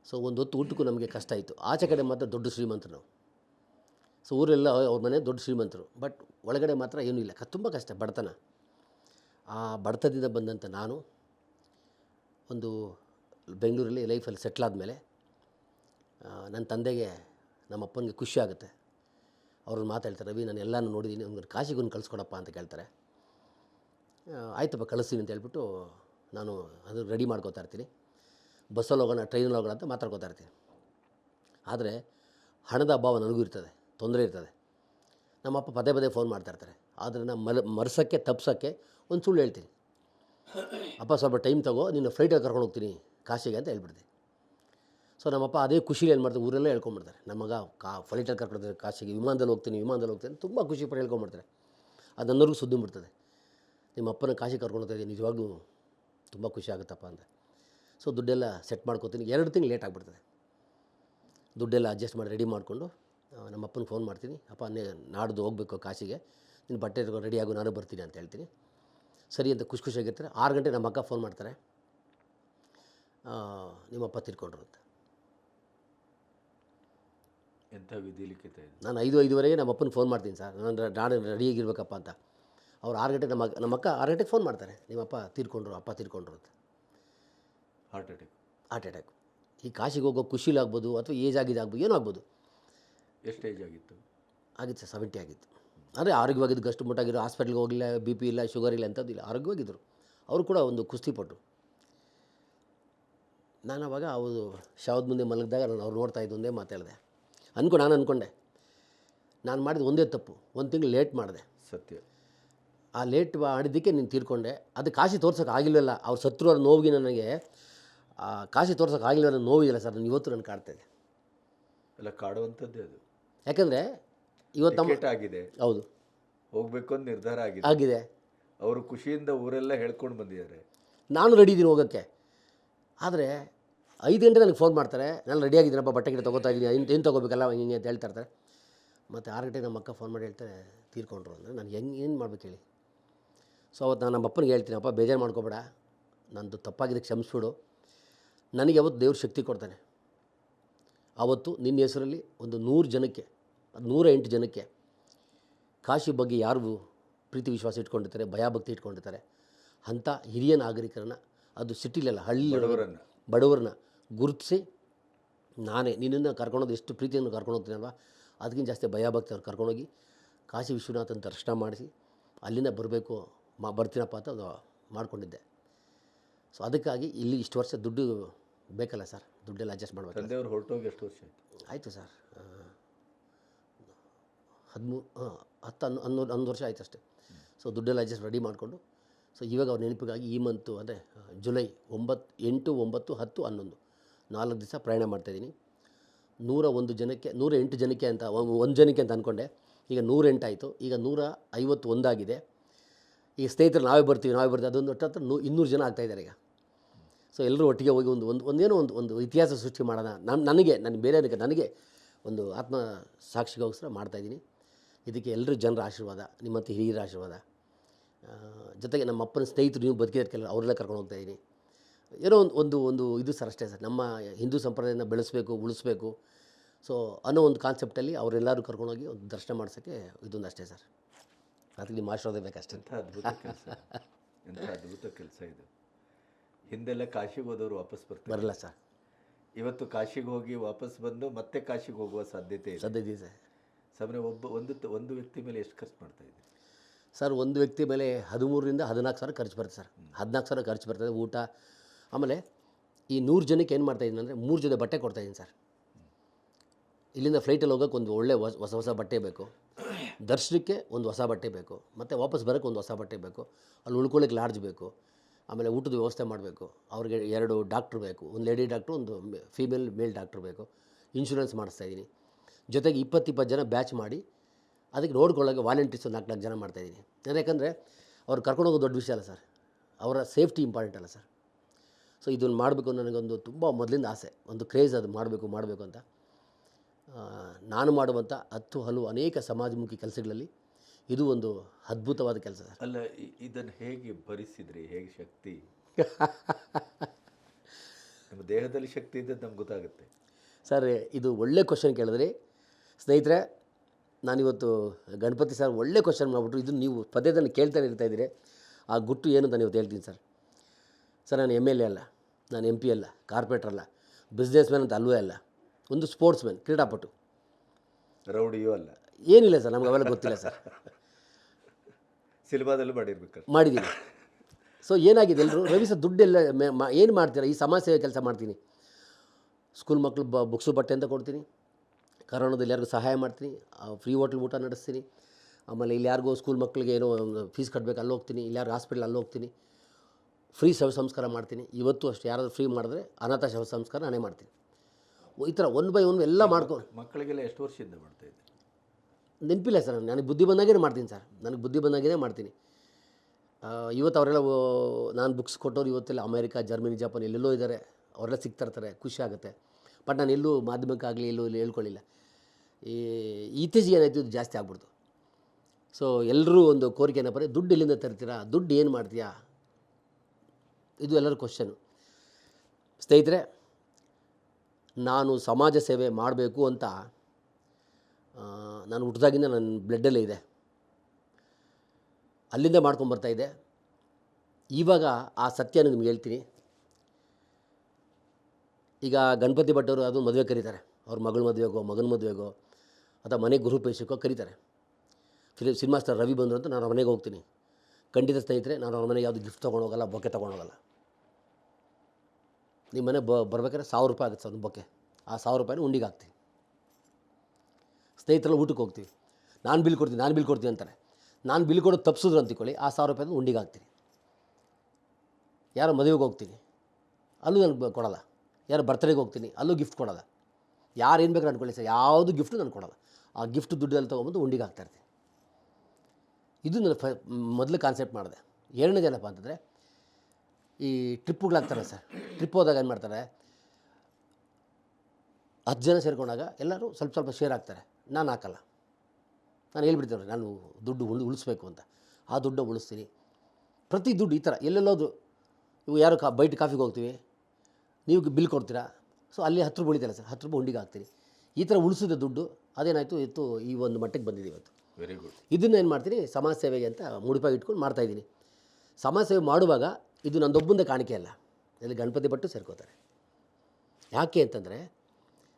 ಸೊ ಒಂದು ಹೊತ್ತು ಊಟಕ್ಕೂ ನಮಗೆ ಕಷ್ಟ ಆಯಿತು. ಆಚೆ ಕಡೆ ಮಾತ್ರ ದೊಡ್ಡ ಶ್ರೀಮಂತರು ನಾವು. ಸೊ ಊರೆಲ್ಲ ಅವ್ರ ಮನೆ ದೊಡ್ಡ ಶ್ರೀಮಂತರು. ಬಟ್ ಒಳಗಡೆ ಮಾತ್ರ ಏನೂ ಇಲ್ಲ. ತುಂಬ ಕಷ್ಟ, ಬಡತನ. ಆ ಬಡತನದಿಂದ ಬಂದಂಥ ನಾನು ಒಂದು ಬೆಂಗಳೂರಲ್ಲಿ ಲೈಫಲ್ಲಿ ಸೆಟ್ಲ್ ಆದಮೇಲೆ ನನ್ನ ತಂದೆಗೆ ನಮ್ಮ ಅಪ್ಪನಿಗೆ ಖುಷಿ ಆಗುತ್ತೆ. ಅವ್ರನ್ನ ಮಾತಾಡ್ತಾರೆ, ರವಿ, ನಾನು ಎಲ್ಲನೂ ನೋಡಿದ್ದೀನಿ ಅವ್ನಿಗೆ ಕಾಶಿಗೊಂದು ಕಳಿಸ್ಕೊಡಪ್ಪ ಅಂತ ಕೇಳ್ತಾರೆ. ಆಯ್ತಪ್ಪ, ಕಳಿಸ್ತೀನಿ ಅಂತ ಹೇಳ್ಬಿಟ್ಟು ನಾನು ಅದು ರೆಡಿ ಮಾಡ್ಕೋತಾ ಇರ್ತೀನಿ. ಬಸ್ಸಲ್ಲಿ ಹೋಗೋಣ ಟ್ರೈನಲ್ಲಿ ಹೋಗೋಣ ಅಂತ ಮಾತಾಡ್ಕೋತಾ ಇರ್ತೀನಿ. ಆದರೆ ಹಣದ ಅಭಾವ ನನಗೂ ಇರ್ತದೆ, ತೊಂದರೆ ಇರ್ತದೆ. ನಮ್ಮಪ್ಪ ಪದೇ ಪದೇ ಫೋನ್ ಮಾಡ್ತಾಯಿರ್ತಾರೆ ಆದರೆ ನಾನು ಮರ, ಮರ್ಸೋಕ್ಕೆ, ತಪ್ಸೋಕ್ಕೆ ಒಂದು ಸುಳ್ಳು ಹೇಳ್ತೀನಿ. ಅಪ್ಪ ಸ್ವಲ್ಪ ಟೈಮ್ ತಗೋ, ನಿನ್ನ ಫ್ಲೈಟಲ್ಲಿ ಕರ್ಕೊಂಡು ಹೋಗ್ತೀನಿ, ಕಾಶಿಗೆ ಅಂತ ಹೇಳ್ಬಿಡ್ತೀನಿ ಸೊ ನಮ್ಮಪ್ಪ ಅದೇ ಖುಷಿಲಿ ಏನು ಮಾಡ್ತಾರೆ, ಊರೆಲ್ಲ ಹೇಳ್ಕೊಂಬಿಡ್ತಾರೆ. ನಮಗೆ ಮಗ ಕಾ ಫ್ಲೈಟಲ್ಲಿ ಕರ್ಕೊಂಡು ಕಾಶಿಗೆ, ವಿಮಾನದಲ್ಲಿ ಹೋಗ್ತೀನಿ ವಿಮಾನದಲ್ಲಿ ಹೋಗ್ತೀನಿ ತುಂಬ ಖುಷಿ ಪಟ್ಟು ಹೇಳ್ಕೊಂಬಿಡ್ತಾರೆ. ಅದು ನನ್ನವ್ರಿಗೂ ಸುದ್ದಿ ಬಿಡ್ತದೆ. ನಿಮ್ಮ ಅಪ್ಪನ ಕಾಶಿ ಕರ್ಕೊಂಡು ಹೋಗ್ತಾ ನಿಜವಾಗ್ಲೂ ತುಂಬ ಖುಷಿ ಆಗುತ್ತಪ್ಪ ಅಂತ. ಸೊ ದುಡ್ಡೆಲ್ಲ ಸೆಟ್ ಮಾಡ್ಕೋತೀನಿ, ಎರಡು ತಿಂಗಳು ಲೇಟ್ ಆಗಿಬಿಡ್ತದೆ. ದುಡ್ಡೆಲ್ಲ ಅಡ್ಜಸ್ಟ್ ಮಾಡಿ ರೆಡಿ ಮಾಡಿಕೊಂಡು ನಮ್ಮ ಅಪ್ಪನಿಗೆ ಫೋನ್ ಮಾಡ್ತೀನಿ, ಅಪ್ಪ ನಾಡ್ದು ಹೋಗಬೇಕು ಕಾಶಿಗೆ. ನಿನ್ನ ಬಟ್ಟೆ ರೆಡಿಯಾಗು ನಾನು ಬರ್ತೀನಿ ಅಂತ ಹೇಳ್ತೀನಿ. ಸರಿ ಅಂತ ಖುಷಿ ಖುಷಿಯಾಗಿರ್ತಾರೆ ಆರು ಗಂಟೆ ನಮ್ಮ ಅಕ್ಕ ಫೋನ್ ಮಾಡ್ತಾರೆ. ನಿಮ್ಮಪ್ಪ ತಿರ್ಕೊಂಡ್ರು ಅಂತ ಎಂಥ ವಿಧಿಲಿಖಿತ ಇದು? ನಾನು ಐದು ಐದುವರೆಗೆ ನಮ್ಮ ಅಪ್ಪನ ಫೋನ್ ಮಾಡ್ತೀನಿ ಸರ್. ನಾನು ನಾನು ರೆಡಿಯಾಗಿರ್ಬೇಕಪ್ಪ ಅಂತ. ಅವ್ರು ಆರು ಗಂಟೆ ನಮ್ಮ ನಮ್ಮ ಅಕ್ಕ ಆರು ಗಂಟೆಗೆ ಫೋನ್ ಮಾಡ್ತಾರೆ. ನಿಮ್ಮಪ್ಪ ತೀರ್ಕೊಂಡ್ರು ಅಪ್ಪ ತೀರ್ಕೊಂಡ್ರು ಅಂತ ಹಾರ್ಟ್ ಅಟ್ಯಾಕ್ ಹಾರ್ಟ್ ಅಟ್ಯಾಕ್ ಈ ಕಾಶಿಗೆ ಹೋಗೋ ಖುಷಿಲಾಗ್ಬೋದು ಅಥವಾ ಏಜ್ ಆಗಿದ್ದಾಗ್ಬೋದು ಏನೋ ಆಗ್ಬೋದು. ಎಷ್ಟು ಏಜ್ ಆಗಿತ್ತು? ಆಗಿತ್ತು ಸರ್ ಸೆವೆಂಟಿ ಆಗಿತ್ತು. ಅಂದರೆ ಆರೋಗ್ಯವಾಗಿದ್ದು ಗಷ್ಟು ಮುಟ್ಟಾಗಿರೋ ಹಾಸ್ಪಿಟ್ಲ್ಗೆ ಹೋಗಿಲ್ಲ ಬಿ ಪಿ ಇಲ್ಲ ಶುಗರ್ ಇಲ್ಲ ಅಂಥದ್ದಿಲ್ಲ ಆರೋಗ್ಯವಾಗಿದ್ದರು. ಅವರು ಕೂಡ ಒಂದು ಕುಸ್ತಿಪಟ್ಟು ನಾನು ಅವಾಗ ಅವರು ಶವದ ಮುಂದೆ ಮಲಗಿದಾಗ ನಾನು ಅವ್ರು ನೋಡ್ತಾ ಇದ್ದು ಒಂದೇ ಮಾತಾಡಿದೆ ಅಂದ್ಕೊಂಡು ನಾನು ಅಂದ್ಕೊಂಡೆ ನಾನು ಮಾಡಿದ ಒಂದೇ ತಪ್ಪು. ಒಂದು ತಿಂಗಳು ಲೇಟ್ ಮಾಡಿದೆ. ಸತ್ಯ. ಆ ಲೇಟ್ ಮಾಡಿದ್ದಕ್ಕೆ ನೀನು ತೀರ್ಕೊಂಡೆ. ಅದು ಕಾಶಿ ತೋರ್ಸೋಕೆ ಆಗಿಲ್ವಲ್ಲ ಅವ್ರ ಸತ್ರು ಅವ್ರ ನೋವಿಗೆ ನನಗೆ ಕಾಶಿ ತೋರ್ಸೋಕೆ ಆಗಿಲ್ಲ ಅನ್ನೋ ನೋವಿಲ್ಲ ಸರ್ ನಾನು ಇವತ್ತು ನಾನು ಕಾಡ್ತಾಯಿದೆ ಎಲ್ಲ ಕಾಡುವಂಥದ್ದೇ ಅದು. ಯಾಕಂದರೆ ಇವತ್ತು ಆಗಿದೆ. ಹೌದು. ಹೋಗ್ಬೇಕು ಅಂತ ನಿರ್ಧಾರ ಆಗಿದೆ. ಆಗಿದೆ. ಅವರು ಖುಷಿಯಿಂದ ಊರೆಲ್ಲ ಹೇಳ್ಕೊಂಡು ಬಂದಿದ್ದಾರೆ. ನಾನು ರೆಡಿ ಇದ್ದೀನಿ ಹೋಗೋಕ್ಕೆ. ಆದರೆ ಐದು ಗಂಟೆ ನನಗೆ ಫೋನ್ ಮಾಡ್ತಾರೆ. ನಾನು ರೆಡಿ ಆಗಿದ್ದೀನಪ್ಪ ಬಟ್ಟೆ ಗಿಡ ತೊಗೋತಾ ಇದ್ದೀನಿ ಏನು ಏನು ತೊಗೋಬೇಕಲ್ಲ ಹಿಂಗೆ ಅಂತ ಹೇಳ್ತಾ ಇರ್ತಾರೆ. ಮತ್ತು ಆರು ಗಂಟೆಗೆ ನಮ್ಮ ಅಕ್ಕ ಫೋನ್ ಮಾಡಿ ಹೇಳ್ತಾರೆ ತೀರ್ಕೊಂಡ್ರು ಅಂದರೆ ನಾನು ಹೆಂಗೆ ಏನು ಮಾಡ್ಬೇಕು ಹೇಳಿ. ಸೊ ಅವತ್ತು ನಾನು ನಮ್ಮ ಅಪ್ಪನಿಗೆ ಹೇಳ್ತೀನಿ ಅಪ್ಪ ಬೇಜಾರು ಮಾಡ್ಕೋಬೇಡ. ನಂದು ತಪ್ಪಾಗಿದ್ದಕ್ಕೆ ಕ್ಷಮಿಸ್ಬಿಡು. ನನಗೆ ಅವತ್ತು ದೇವ್ರ ಶಕ್ತಿ ಕೊಡ್ತಾನೆ. ಆವತ್ತು ನಿನ್ನ ಹೆಸರಲ್ಲಿ ಒಂದು ನೂರು ಜನಕ್ಕೆ ನೂರ ಎಂಟು ಜನಕ್ಕೆ ಕಾಶಿ ಬಗ್ಗೆ ಯಾರು ಪ್ರೀತಿ ವಿಶ್ವಾಸ ಇಟ್ಕೊಂಡಿರ್ತಾರೆ ಭಯಭಕ್ತಿ ಇಟ್ಕೊಂಡಿರ್ತಾರೆ ಅಂಥ ಹಿರಿಯ ನಾಗರಿಕರನ್ನ ಅದು ಸಿಟಿಲೆಲ್ಲ ಹಳ್ಳಿ ಬಡವರನ್ನ. ಗುರುತಿಸಿ ನಾನೇ ನಿನ್ನನ್ನು ಕರ್ಕೊಂಡೋದು ಎಷ್ಟು ಪ್ರೀತಿಯನ್ನು ಕರ್ಕೊಂಡು ಹೋಗ್ತೀನಲ್ವ ಅದಕ್ಕಿಂತ ಜಾಸ್ತಿ ಭಯಭಕ್ತಿ ಅವ್ರು ಕರ್ಕೊಂಡೋಗಿ ಕಾಶಿ ವಿಶ್ವನಾಥನ ದರ್ಶನ ಮಾಡಿಸಿ ಅಲ್ಲಿಂದ ಬರಬೇಕು ಮಾ ಬರ್ತೀನಪ್ಪ ಅಂತ ಅದು ಮಾಡಿಕೊಂಡಿದ್ದೆ. ಸೊ ಅದಕ್ಕಾಗಿ ಇಲ್ಲಿ ಇಷ್ಟು ವರ್ಷ ದುಡ್ಡು ಬೇಕಲ್ಲ ಸರ್ ದುಡ್ಡೆಲ್ಲ ಅಡ್ಜಸ್ಟ್ ಮಾಡಬೇಕು ಹೊರಟೋಗಿ ಎಷ್ಟು ವರ್ಷ ಆಯಿತು ಸರ್. ಹದಿಮೂರು ಹತ್ತು ಹನ್ನೊಂದು ಹನ್ನೊಂದು ಹನ್ನೊಂದು ವರ್ಷ ಆಯ್ತು ಅಷ್ಟೇ ಸೊ ದುಡ್ಡೆಲ್ಲ ಅಡ್ಜಸ್ಟ್ ರೆಡಿ ಮಾಡಿಕೊಂಡು ಸೊ ಇವಾಗ ಅವ್ರ ನೆನಪಿಗಾಗಿ ಈ ಮಂತು ಅಂದರೆ ಜುಲೈ ಒಂಬತ್ತು ಎಂಟು, ಒಂಬತ್ತು, ಹತ್ತು, ಹನ್ನೊಂದು ನಾಲ್ಕು ದಿವಸ ಪ್ರಯಾಣ ಮಾಡ್ತಾಯಿದ್ದೀನಿ ನೂರ ಒಂದು ಜನಕ್ಕೆ, ನೂರ ಎಂಟು ಜನಕ್ಕೆ ಅಂತ, ಒಂದು ಜನಕ್ಕೆ ಅಂತ ಅಂದ್ಕೊಂಡೆ ಈಗ ನೂರ ಎಂಟಾಯಿತು ಈಗ ನೂರ ಐವತ್ತು ಒಂದಾಗಿದೆ ಈಗ ಸ್ನೇಹಿತರು ನಾವೇ ಬರ್ತೀವಿ ನಾವೇ ಬರ್ತೀವಿ, ಅದೊಂದು ಒಟ್ಟು ಹತ್ರ ನೂ, ಇನ್ನೂರು ಜನ ಆಗ್ತಾಯಿದ್ದಾರೆ ಈಗ. ಸೊ ಎಲ್ಲರೂ ಒಟ್ಟಿಗೆ ಹೋಗಿ ಒಂದು ಒಂದು, ಒಂದೇನೋ ಒಂದು ಒಂದು ಇತಿಹಾಸ ಸೃಷ್ಟಿ ಮಾಡೋಣ. ನಾನು, ನನಗೆ ನನಗೆ ಬೇರೆ ಅದಕ್ಕೆ ನನಗೆ ಒಂದು ಆತ್ಮ ಸಾಕ್ಷಿಗೋಸ್ಕರ ಮಾಡ್ತಾಯಿದ್ದೀನಿ ಇದಕ್ಕೆ ಎಲ್ಲರೂ ಜನರ ಆಶೀರ್ವಾದ ನಿಮ್ಮಂತೆ ಹಿರಿಯರ ಆಶೀರ್ವಾದ. ಜೊತೆಗೆ ನಮ್ಮ ಅಪ್ಪನ ಸ್ನೇಹಿತರು ನೀವು ಬದುಕಿದ್ದಕ್ಕೆಲ್ಲ ಅವರೆಲ್ಲ ಕರ್ಕೊಂಡು ಹೋಗ್ತಾ ಇದ್ದೀನಿ. ಏನೋ ಒಂದು ಒಂದು ಒಂದು ಇದು ಸರ್ ಅಷ್ಟೇ ಸರ್ ನಮ್ಮ ಹಿಂದೂ ಸಂಪ್ರದಾಯನ ಬೆಳೆಸಬೇಕು ಉಳಿಸ್ಬೇಕು. ಸೊ ಅನ್ನೋ ಒಂದು ಕಾನ್ಸೆಪ್ಟಲ್ಲಿ ಅವರೆಲ್ಲರೂ ಕರ್ಕೊಂಡೋಗಿ ಒಂದು ದರ್ಶನ ಮಾಡಿಸೋಕ್ಕೆ ಇದೊಂದು ಅಷ್ಟೇ ಸರ್. ಅದಕ್ಕೆ ನಿಮ್ಮ ಆಶೀರ್ವಾದ ಬೇಕಷ್ಟೇ. ಅದ್ಭುತ ಕೆಲಸ. ಎಂಥ ಅದ್ಭುತ ಕೆಲಸ ಇದು. ಹಿಂದೆಲ್ಲ ಕಾಶಿಗೆ ಹೋದವರು ವಾಪಸ್ ಬರ್ತಾರೆ. ಬರಲ್ಲ ಸರ್. ಇವತ್ತು ಕಾಶಿಗೆ ಹೋಗಿ ವಾಪಸ್ ಬಂದು ಮತ್ತೆ ಕಾಶಿಗೆ ಹೋಗುವ ಸಾಧ್ಯತೆ ಇದೆ. ಸದ್ಯ ಸರ್ ಸಮಯ ಒಬ್ಬ ಒಂದು ಒಂದು ವ್ಯಕ್ತಿ ಮೇಲೆ ಎಷ್ಟು ಖರ್ಚು ಮಾಡ್ತಾ ಇದ್ದೀರಿ? ಸರ್ ಒಂದು ವ್ಯಕ್ತಿ ಮೇಲೆ ಹದಿಮೂರರಿಂದ ಹದಿನಾಲ್ಕು ಸಾವಿರ ಖರ್ಚು ಬರುತ್ತೆ ಸರ್. ಹದಿನಾಲ್ಕು ಸಾವಿರ ಖರ್ಚು ಬರ್ತದೆ ಊಟ. ಆಮೇಲೆ ಈ ನೂರು ಜನಕ್ಕೆ ಏನು ಮಾಡ್ತಾ ಇದ್ದೀನಿ ಅಂದರೆ ಮೂರು ಜೊತೆ ಬಟ್ಟೆ ಕೊಡ್ತಾ ಇದ್ದೀನಿ ಸರ್. ಇಲ್ಲಿಂದ ಫ್ಲೈಟಲ್ಲಿ ಹೋಗೋಕೆ ಒಂದು ಒಳ್ಳೆ ಹೊಸ ಹೊಸ ಬಟ್ಟೆ ಬೇಕು. ದರ್ಶನಕ್ಕೆ ಒಂದು ಹೊಸ ಬಟ್ಟೆ ಬೇಕು. ಮತ್ತು ವಾಪಸ್ ಬರೋಕ್ಕೆ ಒಂದು ಹೊಸ ಬಟ್ಟೆ ಬೇಕು. ಅಲ್ಲಿ ಉಳ್ಕೊಳ್ಳೋಕೆ ಲಾಡ್ಜ್ ಬೇಕು. ಆಮೇಲೆ ಊಟದ ವ್ಯವಸ್ಥೆ ಮಾಡಬೇಕು. ಅವ್ರಿಗೆ ಎರಡು ಡಾಕ್ಟ್ರು ಬೇಕು. ಒಂದು ಲೇಡಿ ಡಾಕ್ಟ್ರು ಒಂದು ಫೀಮೇಲ್ ಮೇಲ್ ಡಾಕ್ಟ್ರು ಬೇಕು. ಇನ್ಶೂರೆನ್ಸ್ ಮಾಡಿಸ್ತಾ ಇದ್ದೀನಿ. ಜೊತೆಗೆ ಇಪ್ಪತ್ತು ಇಪ್ಪತ್ತು ಜನ ಬ್ಯಾಚ್ ಮಾಡಿ ಅದಕ್ಕೆ ನೋಡ್ಕೊಳ್ಳೋಕೆ ವಾಲಂಟೀರ್ಸ್ ಒಂದು ನಾಲ್ಕು ನಾಲ್ಕು ಜನ ಮಾಡ್ತಾಯಿದ್ದೀನಿ ನಾನು ಯಾಕಂದರೆ ಅವ್ರು ಕರ್ಕೊಂಡು ಹೋಗೋದು ದೊಡ್ಡ ವಿಷಯ ಅಲ್ಲ ಸರ್. ಅವರ ಸೇಫ್ಟಿ ಇಂಪಾರ್ಟೆಂಟ್ ಅಲ್ಲ ಸರ್. ಸೊ ಇದನ್ನು ಮಾಡಬೇಕು ನನಗೊಂದು ತುಂಬ ಮೊದಲಿಂದ ಆಸೆ. ಒಂದು ಕ್ರೇಜ್ ಅದು ಮಾಡಬೇಕು ಮಾಡಬೇಕು ಅಂತ. ನಾನು ಮಾಡುವಂಥ ಹತ್ತು ಹಲವು ಅನೇಕ ಸಮಾಜಮುಖಿ ಕೆಲಸಗಳಲ್ಲಿ ಇದು ಒಂದು ಅದ್ಭುತವಾದ ಕೆಲಸ ಸರ್. ಅಲ್ಲ ಇದನ್ನು ಹೇಗೆ ಭರಿಸಿದ್ರಿ? ಹೇಗೆ ಶಕ್ತಿ? [laughs] ನಮ್ಮ ದೇಹದಲ್ಲಿ ಶಕ್ತಿ ಇದ್ದದ್ದು ನಮ್ಗೆ ಗೊತ್ತಾಗುತ್ತೆ. ಸರ್ ಇದು ಒಳ್ಳೆ ಕ್ವಶನ್ ಕೇಳಿದ್ರಿ ಸ್ನೇಹಿತರೆ ನಾನಿವತ್ತು ಗಣಪತಿ ಸರ್ ಒಳ್ಳೆ ಕ್ವಶನ್ ಮಾಡಿಬಿಟ್ರು. ಇದನ್ನು ನೀವು ಪದ್ಯದಲ್ಲಿ ಕೇಳ್ತಾನೆ ಇರ್ತಾ ಇದ್ದೀರಿ. ಆ ಗುಟ್ಟು ಏನು ಅಂತ ಇವತ್ತು ಹೇಳ್ತೀನಿ ಸರ್. ಸರ್ ನಾನು ಎಂ ಎಲ್ ಎ ಅಲ್ಲ. ನಾನು ಎಂ ಪಿ ಅಲ್ಲ. ಕಾರ್ಪೊರೇಟರ್ ಅಲ್ಲ. ಬಿಸ್ನೆಸ್ ಮ್ಯಾನ್ ಅಂತ ಅಲ್ವೇ ಅಲ್ಲ. ಒಂದು ಸ್ಪೋರ್ಟ್ಸ್ ಮ್ಯಾನ್ ಕ್ರೀಡಾಪಟು. ರೌಡಿಯೂ ಅಲ್ಲ. ಏನಿಲ್ಲ ಸರ್ ನಮ್ಗೆ ಅವೆಲ್ಲ ಗೊತ್ತಿಲ್ಲ ಸರ್. ಸಿನಿಮಾದಲ್ಲೂ ಮಾಡಿರ್ಬೇಕು ಮಾಡಿದ್ದೀನಿ. ಸೊ ಏನಾಗಿದೆ ಎಲ್ಲರೂ ರವಿ ಸರ್ ದುಡ್ಡೆಲ್ಲ ಏನು ಮಾಡ್ತೀರಾ? ಈ ಸಮಾಜ ಸೇವೆ ಕೆಲಸ ಮಾಡ್ತೀನಿ. ಸ್ಕೂಲ್ ಮಕ್ಕಳು ಬ ಬುಕ್ಸು ಬಟ್ಟೆ ಅಂತ ಕೊಡ್ತೀನಿ. ಕರೋನಾದಲ್ಲಿ ಯಾರಿಗೂ ಸಹಾಯ ಮಾಡ್ತೀನಿ. ಫ್ರೀ ಹೋಟ್ಲ್ ಊಟ ನಡೆಸ್ತೀನಿ. ಆಮೇಲೆ ಇಲ್ಲಿ ಯಾರಿಗೋ ಸ್ಕೂಲ್ ಮಕ್ಕಳಿಗೆ ಏನೋ ಫೀಸ್ ಕಟ್ಟಬೇಕು ಅಲ್ಲಿ ಹೋಗ್ತೀನಿ. ಇಲ್ಲಿ ಯಾರು ಹಾಸ್ಪಿಟ್ಲ್ ಅಲ್ಲಿ ಹೋಗ್ತೀನಿ. ಫ್ರೀ ಶವ ಸಂಸ್ಕಾರ ಮಾಡ್ತೀನಿ. ಇವತ್ತು ಅಷ್ಟು ಯಾರಾದರೂ ಫ್ರೀ ಮಾಡಿದ್ರೆ ಅನಾಥ ಶವ ಸಂಸ್ಕಾರ ನಾನೇ ಮಾಡ್ತೀನಿ. ಈ ಥರ ಒನ್ ಬೈ ಒನ್ ಎಲ್ಲ ಮಾಡ್ಕೊಂಡು ಮಕ್ಕಳಿಗೆಲ್ಲ ಎಷ್ಟು ವರ್ಷದಿಂದ ಮಾಡ್ತಾ ಇದ್ದೆ ನೆನಪಿಲ್ಲ ಸರ್ ನನಗೆ ಬುದ್ಧಿ ಬಂದಾಗೇ ಮಾಡ್ತೀನಿ ಸರ್. ನನಗೆ ಬುದ್ಧಿ ಬಂದಾಗೇನೇ ಮಾಡ್ತೀನಿ. ಇವತ್ತು ಅವರೆಲ್ಲ ನಾನು ಬುಕ್ಸ್ ಕೊಟ್ಟವ್ರು ಇವತ್ತೆಲ್ಲ ಅಮೇರಿಕಾ ಜರ್ಮನಿ ಜಪಾನ್ ಎಲ್ಲೆಲ್ಲೋ ಇದ್ದಾರೆ. ಅವರೆಲ್ಲ ಸಿಗ್ತಾ ಇರ್ತಾರೆ ಖುಷಿ ಆಗುತ್ತೆ. ಬಟ್ ನಾನು ಎಲ್ಲೂ ಮಾಧ್ಯಮಕ್ಕಾಗಲಿ ಎಲ್ಲೂ ಇಲ್ಲಿ ಹೇಳ್ಕೊಳ್ಳಿಲ್ಲ. ಇತ್ತೀಚೆಗೆ ಏನಾಯ್ತು ಇದು ಜಾಸ್ತಿ ಆಗ್ಬಿಡ್ತು. ಸೊ ಎಲ್ಲರೂ ಒಂದು ಕೋರಿಕೆ ಏನಪ್ಪ ದುಡ್ಡು ಇಲ್ಲಿಂದ ತರ್ತೀರಾ? ದುಡ್ಡು ಏನು ಮಾಡ್ತೀಯಾ? ಇದು ಎಲ್ಲರ ಕ್ವಶನು ಸ್ನೇಹಿತರೆ, ನಾನು ಸಮಾಜ ಸೇವೆ ಮಾಡಬೇಕು ಅಂತ ನಾನು ಹುಟ್ಟಿದಾಗಿಂದ ನನ್ನ ಬ್ಲಡ್ಡಲ್ಲೇ ಇದೆ. ಅಲ್ಲಿಂದ ಮಾಡ್ಕೊಂಬರ್ತಾ ಇದೆ ಇವಾಗ ಆ ಸತ್ಯನ ನಿಮ್ಗೆ ಹೇಳ್ತೀನಿ. ಈಗ ಗಣಪತಿ ಭಟ್ಟವರು ಅದು ಮದುವೆ ಕರೀತಾರೆ. ಅವ್ರ ಮಗಳ ಮದುವೆಗೋ, ಮಗನ ಮದುವೆಗೋ ಅಥವಾ ಮನೆ ಗೃಹಪ್ರವೇಶಕ್ಕೋ ಕರೀತಾರೆ. ಫಿಲಿಮ್ ಸಿನಿಮಾ ಸ್ಟಾರ್ ರವಿ ಬಂದರು ಅಂತ ನಾನು ಅವ್ರ ಮನೆಗೆ ಹೋಗ್ತೀನಿ. ಖಂಡಿತ ಸ್ನೇಹಿತರೆ, ನಾನು ಅವ್ರ ಮನೆಗೆ ಯಾವುದು ಗಿಫ್ಟ್ ತೊಗೊಂಡೋಗಲ್ಲ ಬೊಕ್ಕೆ ತೊಗೊಂಡೋಗಲ್ಲ ನಿಮ್ಮ ಮನೆ ಬ, ಬರ್ಬೇಕಾದ್ರೆ ಸಾವಿರ ರೂಪಾಯಿ ಆಗುತ್ತೆ ಒಂದು ಬೊಕ್ಕೆ. ಆ ಸಾವಿರ ರೂಪಾಯಿನ ಉಂಡಿಗೆ ಹಾಕ್ತೀನಿ. ಸ್ನೇಹಿತರೆಲ್ಲ ಊಟಕ್ಕೆ ಹೋಗ್ತೀವಿ. ನಾನು ಬಿಲ್ ಕೊಡ್ತೀನಿ, ನಾನು ಬಿಲ್ ಕೊಡ್ತೀನಿ ಅಂತಾರೆ. ನಾನು ಬಿಲ್ ಕೊಡೋದು ತಪ್ಪಿಸಿದ್ರು ಅಂತಿಕೊಳ್ಳಿ, ಆ ಸಾವಿರ ರೂಪಾಯಿನ ಉಂಡಿಗೆ ಹಾಕ್ತೀನಿ. ಯಾರೋ ಮದುವೆಗೆ ಹೋಗ್ತೀನಿ. ಅಲ್ಲೂ ನನಗೆ ಕೊಡೋಲ್ಲ ಕೊಡಲ್ಲ. ಯಾರೋ ಬರ್ತಡೇಗೆ ಹೋಗ್ತೀನಿ, ಅಲ್ಲೂ ಗಿಫ್ಟ್ ಕೊಡಲ್ಲ. ಯಾರು ಏನು ಬೇಕಾದ್ರೆ ಅಂದ್ಕೊಳ್ಳಿ ಸರ್, ಯಾವುದು ಗಿಫ್ಟು ನಾನು ಕೊಡಲ್ಲ. ಆ ಗಿಫ್ಟ್ ದುಡ್ಡಲ್ಲಿ ತೊಗೊಂಬಂದು ಉಂಡಿಗೆ ಹಾಕ್ತಾಯಿರ್ತೀನಿ ಇದು ನನ್ನ ಫ, ಮೊದಲು ಕಾನ್ಸೆಪ್ಟ್ ಮಾಡಿದೆ. ಎರಡನೇದು ಏನಪ್ಪ ಅಂತಂದರೆ, ಈ ಟ್ರಿಪ್ಪುಗಳಾಗ್ತಾರೆ ಸರ್ ಟ್ರಿಪ್ ಹೋದಾಗ ಏನು ಮಾಡ್ತಾರೆ, ಹತ್ತು ಜನ ಸೇರ್ಕೊಂಡಾಗ ಎಲ್ಲರೂ ಸ್ವಲ್ಪ ಸ್ವಲ್ಪ ಶೇರ್ ಆಗ್ತಾರೆ ನಾನು ಹಾಕಲ್ಲ. ನಾನು ಹೇಳ್ಬಿಡ್ತೀನಿ ನಾನು ದುಡ್ಡು ಉಳಿ, ಉಳಿಸ್ಬೇಕು ಅಂತ. ಆ ದುಡ್ಡು ಉಳಿಸ್ತೀನಿ. ಪ್ರತಿ ದುಡ್ಡು ಈ ಥರ ಎಲ್ಲೆಲ್ಲೋದು ಇವು ಯಾರು ಕಾ, ಬೈಟ್ ಕಾಫಿಗೆ ಹೋಗ್ತೀವಿ, ನೀವು ಬಿಲ್ ಕೊಡ್ತೀರಾ? ಸೊ ಅಲ್ಲಿ ಹತ್ತು ರೂಪಾಯಿ ಉಳಿತಲ್ಲ ಸರ್ ಹತ್ತು ರೂಪಾಯಿ ಉಂಡಿಗೆ ಹಾಕ್ತೀನಿ. ಈ ಥರ ಉಳಿಸಿದ ದುಡ್ಡು ಅದೇನಾಯಿತು? ಇತ್ತು ಈ ಒಂದು ಮಟ್ಟಕ್ಕೆ ಬಂದಿದೆ ಇವತ್ತು. ವೆರಿ ಗುಡ್ ಇದನ್ನು ಏನು ಮಾಡ್ತೀನಿ? ಸಮಾಜ ಸೇವೆಗೆ ಅಂತ ಮುಡಿಪಾಗಿ ಇಟ್ಕೊಂಡು ಮಾಡ್ತಾಯಿದ್ದೀನಿ ಸಮಾಜ ಸೇವೆ ಮಾಡುವಾಗ ಇದು ನಂದೊಬ್ಬಂದೇ ಕಾಣಿಕೆ ಅಲ್ಲ. ಇಲ್ಲಿ ಗಣಪತಿ ಭಟ್ಟು ಸೇರ್ಕೋತಾರೆ. ಯಾಕೆ ಅಂತಂದರೆ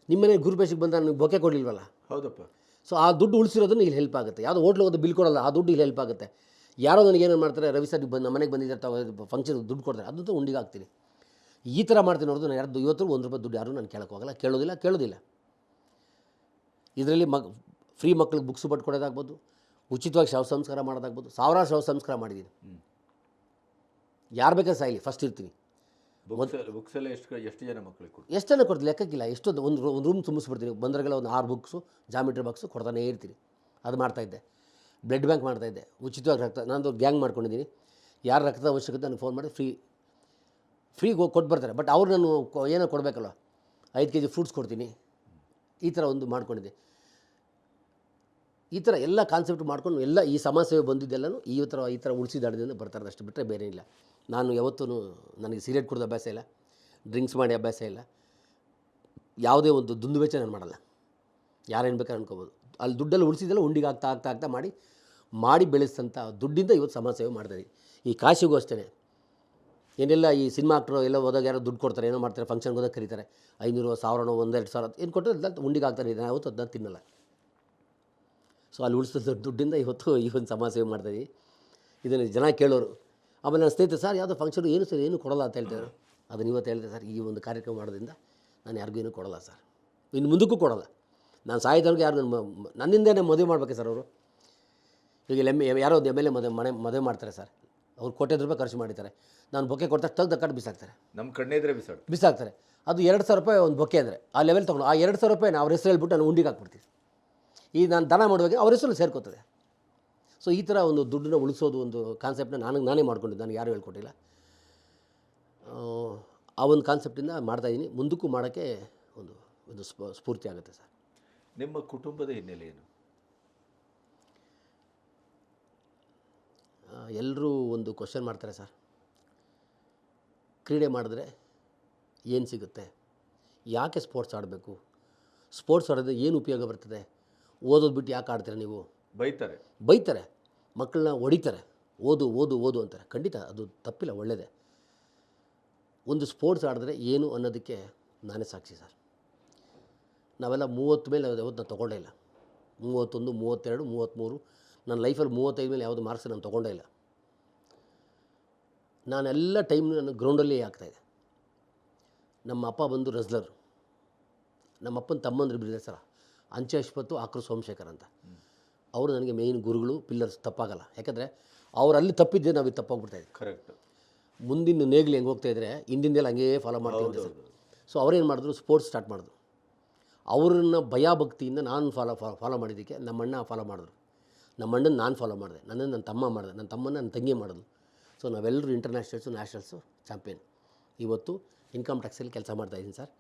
ನಿಮ್ಮನೆ ಗುರುಪೇಶಿಗೆ ಬಂದ ನನಗೆ ಬೊಕೆ ಕೊಡಲಿಲ್ವಲ್ಲ? ಹೌದಪ್ಪ. ಸೊ ಆ ದುಡ್ಡು ಉಳಿಸಿರೋದನ್ನು ಇಲ್ಲಿ ಹೆಲ್ಪ್ ಆಗುತ್ತೆ. ಯಾವುದೋ ಹೋಟ್ಲಿಗೆ ಒಂದು ಬಿಲ್ ಕೊಡೋಲ್ಲ ಆ ದುಡ್ಡು ಇಲ್ಲಿ ಹೆಲ್ಪ್ ಆಗುತ್ತೆ. ಯಾರೋ ನನಗೆ ಏನು ಮಾಡ್ತಾರೆ ರವಿ ಸರ್ ಬಂದು ನಮ್ಮ ಮನೆಗೆ ಬಂದಿದ್ದಾರೆ ಫಂಕ್ಷನ್ ದುಡ್ಡು ಕೊಡ್ತಾರೆ ಅದು ಉಂಡಿಗೆ ಹಾಕ್ತೀನಿ. ಈ ಥರ ಮಾಡ್ತೀನಿ ನೋಡಿದ್ರು ನಾನು ಯಾರು ಇವತ್ತು ಒಂದು ರೂಪಾಯಿ ದುಡ್ಡು ಯಾರು ನಾನು ಕೇಳೋಕ್ಕೋಗಲ್ಲ. ಹೋಗಲ್ಲ ಕೇಳೋದಿಲ್ಲ ಕೇಳೋದಿಲ್ಲ. ಇದರಲ್ಲಿ ಮಗ್ ಫ್ರೀ ಮಕ್ಳಿಗೆ ಬುಕ್ಸ್ ಕೊಡೋದಾಗ್ಬೋದು ಉಚಿತವಾಗಿ ಶವ ಸಂಸ್ಕಾರ ಮಾಡೋದಾಗ್ಬೋದು ಸಾವಿರಾರು ಶವ ಸಂಸ್ಕಾರ ಮಾಡಿದ್ದೀನಿ. ಯಾರು ಬೇಕಾದ್ರೆ ಸಾಯಿಲಿ ಫಸ್ಟ್ ಇರ್ತೀನಿ. ಬುಕ್ಸ್ ಬುಕ್ಸ್ ಎಲ್ಲ ಎಷ್ಟು ಎಷ್ಟು ಜನ ಮಕ್ಕಳಿಗೆ ಕೊಡ್ತೀವಿ ಎಷ್ಟೆಲ್ಲ ಕೊಡ್ತೀವಿ ಲೆಕ್ಕಕ್ಕಿಲ್ಲ. ಎಷ್ಟೊಂದು ಒಂದು ಒಂದು ರೂಮ್ ತುಂಬಿಸ್ಬಿಡ್ತೀನಿ. ಬಂದ್ರಾಗೆಲ್ಲ ಒಂದು ಆರು ಬುಕ್ಸು ಜಾಮಿಟ್ರಿ ಬಾಕ್ಸು ಕೊಡ್ತಾನೇ ಇರ್ತೀನಿ. ಅದು ಮಾಡ್ತಾಯಿದ್ದೆ ಬ್ಲಡ್ ಬ್ಯಾಂಕ್ ಮಾಡ್ತಾಯಿದ್ದೆ ಉಚಿತವಾಗಿ ರಕ್ತ ನಾನು ಗ್ಯಾಂಗ್ ಮಾಡ್ಕೊಂಡಿದ್ದೀನಿ. ಯಾರು ರಕ್ತದ ಅವಶ್ಯಕತೆ ನನಗೆ ಫೋನ್ ಮಾಡಿ ಫ್ರೀ ಫ್ರೀಗೆ ಹೋಗಿ ಕೊಟ್ಟು ಬರ್ತಾರೆ ಬಟ್ ಅವ್ರು ನಾನು ಏನೋ ಕೊಡಬೇಕಲ್ಲ ಐದು ಕೆ ಜಿ ಫ್ರೂಟ್ಸ್ ಕೊಡ್ತೀನಿ. ಈ ಥರ ಒಂದು ಮಾಡ್ಕೊಂಡಿದೆ. ಈ ಥರ ಎಲ್ಲ ಕಾನ್ಸೆಪ್ಟ್ ಮಾಡ್ಕೊಂಡು ಎಲ್ಲ ಈ ಸಮಾಜ ಸೇವೆ ಬಂದಿದ್ದೆಲ್ಲನೂ ಈ ಥರ ಈ ಥರ ಉಳಿಸಿದಾಡದಿಂದ ಬರ್ತಾರೆ ಅಷ್ಟು ಬಿಟ್ಟರೆ ಬೇರೆ ಇಲ್ಲ ನಾನು ಯಾವತ್ತೂ ನನಗೆ ಸಿಗರೇಟ್ ಕುಡಿದ ಅಭ್ಯಾಸ ಇಲ್ಲ ಡ್ರಿಂಕ್ಸ್ ಮಾಡಿ ಅಭ್ಯಾಸ ಇಲ್ಲ. ಯಾವುದೇ ಒಂದು ದುಂದು ವೆಚ್ಚ ನಾನು ಮಾಡಲ್ಲ. ಯಾರೇನು ಬೇಕಾದ್ರೆ ಅನ್ಕೋಬೋದು. ಅಲ್ಲಿ ದುಡ್ಡಲ್ಲಿ ಉಳಿಸಿದ್ದೆಲ್ಲ ಉಂಡಿಗೆ ಆಗ್ತಾ ಆಗ್ತಾ ಆಗ್ತಾ ಮಾಡಿ ಮಾಡಿ ಬೆಳೆಸಿದಂಥ ದುಡ್ಡಿಂದ ಇವತ್ತು ಸಮಾಜ ಸೇವೆ ಮಾಡ್ತಾಯಿದ್ದೀನಿ ಈ ಕಾಶಿಗೂ ಅಷ್ಟೇ ಏನೆಲ್ಲ, ಈ ಸಿನಿಮಾ ಆಕ್ಟ್ರು ಎಲ್ಲ ಹೋದಾಗ ಯಾರೋ ದುಡ್ಡು ಕೊಡ್ತಾರೆ, ಏನೋ ಮಾಡ್ತಾರೆ ಫಂಕ್ಷನ್ಗೆ ಹೋದಾಗ ಕರೀತಾರೆ. ಐನೂರು, ಸಾವಿರನೋ, ಒಂದೆರಡು ಸಾವಿರ ಏನು ಕೊಟ್ಟರೆ ಅದು ಉಂಡಿಗೆ ಆಗ್ತಾರೆ ನಾನು ಯಾವತ್ತು ಅದನ್ನ ತಿನ್ನಲ್ಲ. ಸೊ ಅಲ್ಲಿ ಉಳಿಸಿದ ದುಡ್ಡಿಂದ ಇವತ್ತು ಈ ಒಂದು ಸಮಾಜ ಸೇವೆ ಮಾಡ್ತಾಯಿದ್ದೀವಿ ಇದನ್ನು ಜನ ಕೇಳೋರು, ಆಮೇಲೆ ನನ್ನ ಸ್ನೇಹಿತರು, ಸರ್, ಯಾವುದೋ ಫಂಕ್ಷನ್ ಏನು ಸರ್, ಏನು ಕೊಡಲ್ಲ? ಅಂತ ಹೇಳ್ತಾರೆ ಅದನ್ನು ಇವತ್ತು ಹೇಳಿದೆ, ಸರ್, ಈ ಒಂದು ಕಾರ್ಯಕ್ರಮ ಮಾಡೋದ್ರಿಂದ ನಾನು ಯಾರಿಗೂ ಏನೂ ಕೊಡಲ್ಲ, ಸರ್. ಇನ್ನು ಮುಂದಕ್ಕೂ ಕೊಡಲ್ಲ. ನಾನು ಸಾಯಿದವ್ರಿಗೆ ಯಾರು ನನ್ನ ನನ್ನಿಂದನೇ ಮದುವೆ ಮಾಡ್ಬೇಕು, ಸರ್, ಅವರು? ಈಗ ಎಂ ಯಾರೋ ಎಂ ಎಲ್ ಎ ಮದುವೆ ಮನೆ, ಮದುವೆ ಮಾಡ್ತಾರೆ, ಸರ್. ಅವ್ರು ಕೋಟ್ಯದ ರೂಪಾಯಿ ಖರ್ಚು ಮಾಡಿದ್ದಾರೆ. ನಾನು ಬೊಕ್ಕೆ ಕೊಡ್ತಾ ತೆಗ್ದು ಕಟ್ಟು ಬಿಸಾಕ್ತಾರೆ. ನಮ್ಮ ಕಣ್ಣೆದ್ರೆ ಬಿಸಾಡ್ ಬಿಸಾಕ್ತಾರೆ. ಅದು ಎರಡು ಸಾವಿರ ರೂಪಾಯಿ ಒಂದು ಬೊಕ್ಕೆ ಅಂದರೆ ಆ ಲೆವೆಲ್ ತೊಗೊಂಡು ಆ ಎರಡು ಸಾವಿರ ರೂಪಾಯಿ ಅವ್ರ ಹೆಸರು ಹೇಳ್ಬಿಟ್ಟು ನಾನು ಉಂಡಿಗೆ ಹಾಕ್ಬಿಡ್ತೀನಿ. ಈ ನಾನು ದನ ಮಾಡುವಾಗ ಅವ್ರ ಹೆಸರು ಸೇರ್ಕೋತದೆ. ಸೊ ಈ ಥರ ಒಂದು ದುಡ್ಡನ್ನ ಉಳಿಸೋದು ಒಂದು ಕಾನ್ಸೆಪ್ಟನ್ನ ನನಗೆ ನಾನೇ ಮಾಡ್ಕೊಂಡಿದ್ದು. ನನಗೆ ಯಾರು ಹೇಳ್ಕೊಟ್ಟಿಲ್ಲ. ಆ, ಒಂದು ಕಾನ್ಸೆಪ್ಟಿಂದ ಮಾಡ್ತಾಯಿದ್ದೀನಿ ಮುಂದಕ್ಕೂ ಮಾಡೋಕ್ಕೆ ಒಂದು ಒಂದು ಸ್ಫ- ಸ್ಫೂರ್ತಿ ಆಗುತ್ತೆ ಸರ್. ನಿಮ್ಮ ಕುಟುಂಬದ ಹಿನ್ನೆಲೆ ಏನು? ಎಲ್ಲರೂ ಒಂದು ಕ್ವಶನ್ ಮಾಡ್ತಾರೆ ಸರ್. ಕ್ರೀಡೆ ಮಾಡಿದ್ರೆ ಏನು ಸಿಗುತ್ತೆ? ಯಾಕೆ ಸ್ಪೋರ್ಟ್ಸ್ ಆಡಬೇಕು? ಸ್ಪೋರ್ಟ್ಸ್ ಆಡೋದು ಏನು ಉಪಯೋಗ ಬರ್ತದೆ? ಓದೋದು ಬಿಟ್ಟು ಯಾಕೆ ಆಡ್ತೀರ ನೀವು? ಬೈತಾರೆ. ಬೈತಾರೆ. ಮಕ್ಕಳನ್ನ ಹೊಡಿತಾರೆ. ಓದು ಓದು ಓದು ಅಂತಾರೆ. ಖಂಡಿತ ಅದು ತಪ್ಪಿಲ್ಲ ಒಳ್ಳೆಯದೇ ಒಂದು ಸ್ಪೋರ್ಟ್ಸ್ ಆಡಿದ್ರೆ ಏನು ಅನ್ನೋದಕ್ಕೆ ನಾನೇ ಸಾಕ್ಷಿ ಸರ್. ನಾವೆಲ್ಲ ಮೂವತ್ತು ಮೇಲೆ ಯಾವತ್ತು ನಾನು ತೊಗೊಂಡೇ ಇಲ್ಲ. ಮೂವತ್ತೊಂದು ಮೂವತ್ತೆರಡು ಮೂವತ್ತ್ಮೂರು ನನ್ನ ಲೈಫಲ್ಲಿ ಮೂವತ್ತೈದು ಮೇಲೆ ಯಾವುದು ಮಾರ್ಕ್ಸ್ ನಾನು ತೊಗೊಂಡೇ ಇಲ್ಲ. ನಾನೆಲ್ಲ ಟೈಮ್ ನಾನು ಗ್ರೌಂಡಲ್ಲಿ ಆಗ್ತಾಯಿದೆ ನಮ್ಮ ಅಪ್ಪ ಬಂದು ರಸ್ಲರ್. ನಮ್ಮ ಅಪ್ಪನ ತಮ್ಮಂದ್ರೆ ಬಿದ್ದರೆ ಸರ. ಅಂಚೆ ಅಶ್ವತ್ತು ಆಕ್ರು ಸೋಮಶೇಖರ್ ಅಂತ. ಅವರು ನನಗೆ ಮೇಯ್ನ್ ಗುರುಗಳು ಪಿಲ್ಲರ್ಸ್ ತಪ್ಪಾಗಲ್ಲ. ಯಾಕಂದರೆ ಅವ್ರು ಅಲ್ಲಿ ತಪ್ಪಿದ್ದೆ ನಾವು ಇದು ತಪ್ಪಾಗ್ಬಿಡ್ತಾಯಿದ್ವಿ ಕರೆಕ್ಟ್ ಮುಂದಿನ ನೇಗ್ಲಿ ಹೆಂಗೆ ಹೋಗ್ತಾ ಇದ್ದರೆ ಹಿಂದಿಂದೆಲ್ಲ ಹಂಗೇ ಫಾಲೋ ಮಾಡ್ತೀವಿ ಸರ್. ಸೊ ಅವ್ರೇನು ಮಾಡಿದ್ರು? ಸ್ಪೋರ್ಟ್ಸ್ ಸ್ಟಾರ್ಟ್ ಮಾಡಿದ್ರು. ಅವ್ರನ್ನ ಭಯ ಭಕ್ತಿಯಿಂದ ನಾನು ಫಾಲೋ ಫಾಲೋ ಮಾಡಿದ್ದಕ್ಕೆ ನಮ್ಮಣ್ಣ ಫಾಲೋ ಮಾಡಿದ್ರು. ನಮ್ಮ ಅಣ್ಣನ ನಾನು ಫಾಲೋ ಮಾಡಿದೆ. ನನ್ನನ್ನು ನನ್ನ ತಮ್ಮ ಮಾಡಿದೆ. ನನ್ನ ತಮ್ಮನ ನನ್ನ ತಂಗಿ ಮಾಡೋದು ಸೊ ನಾವೆಲ್ಲರೂ ಇಂಟರ್ನ್ಯಾಷನಲ್ಸು ನ್ಯಾಷನಲ್ಸು ಚಾಂಪಿಯನ್ ಇವತ್ತು ಇನ್ಕಮ್ ಟ್ಯಾಕ್ಸಲ್ಲಿ ಕೆಲಸ ಮಾಡ್ತಾಯಿದ್ದೀನಿ ಸರ್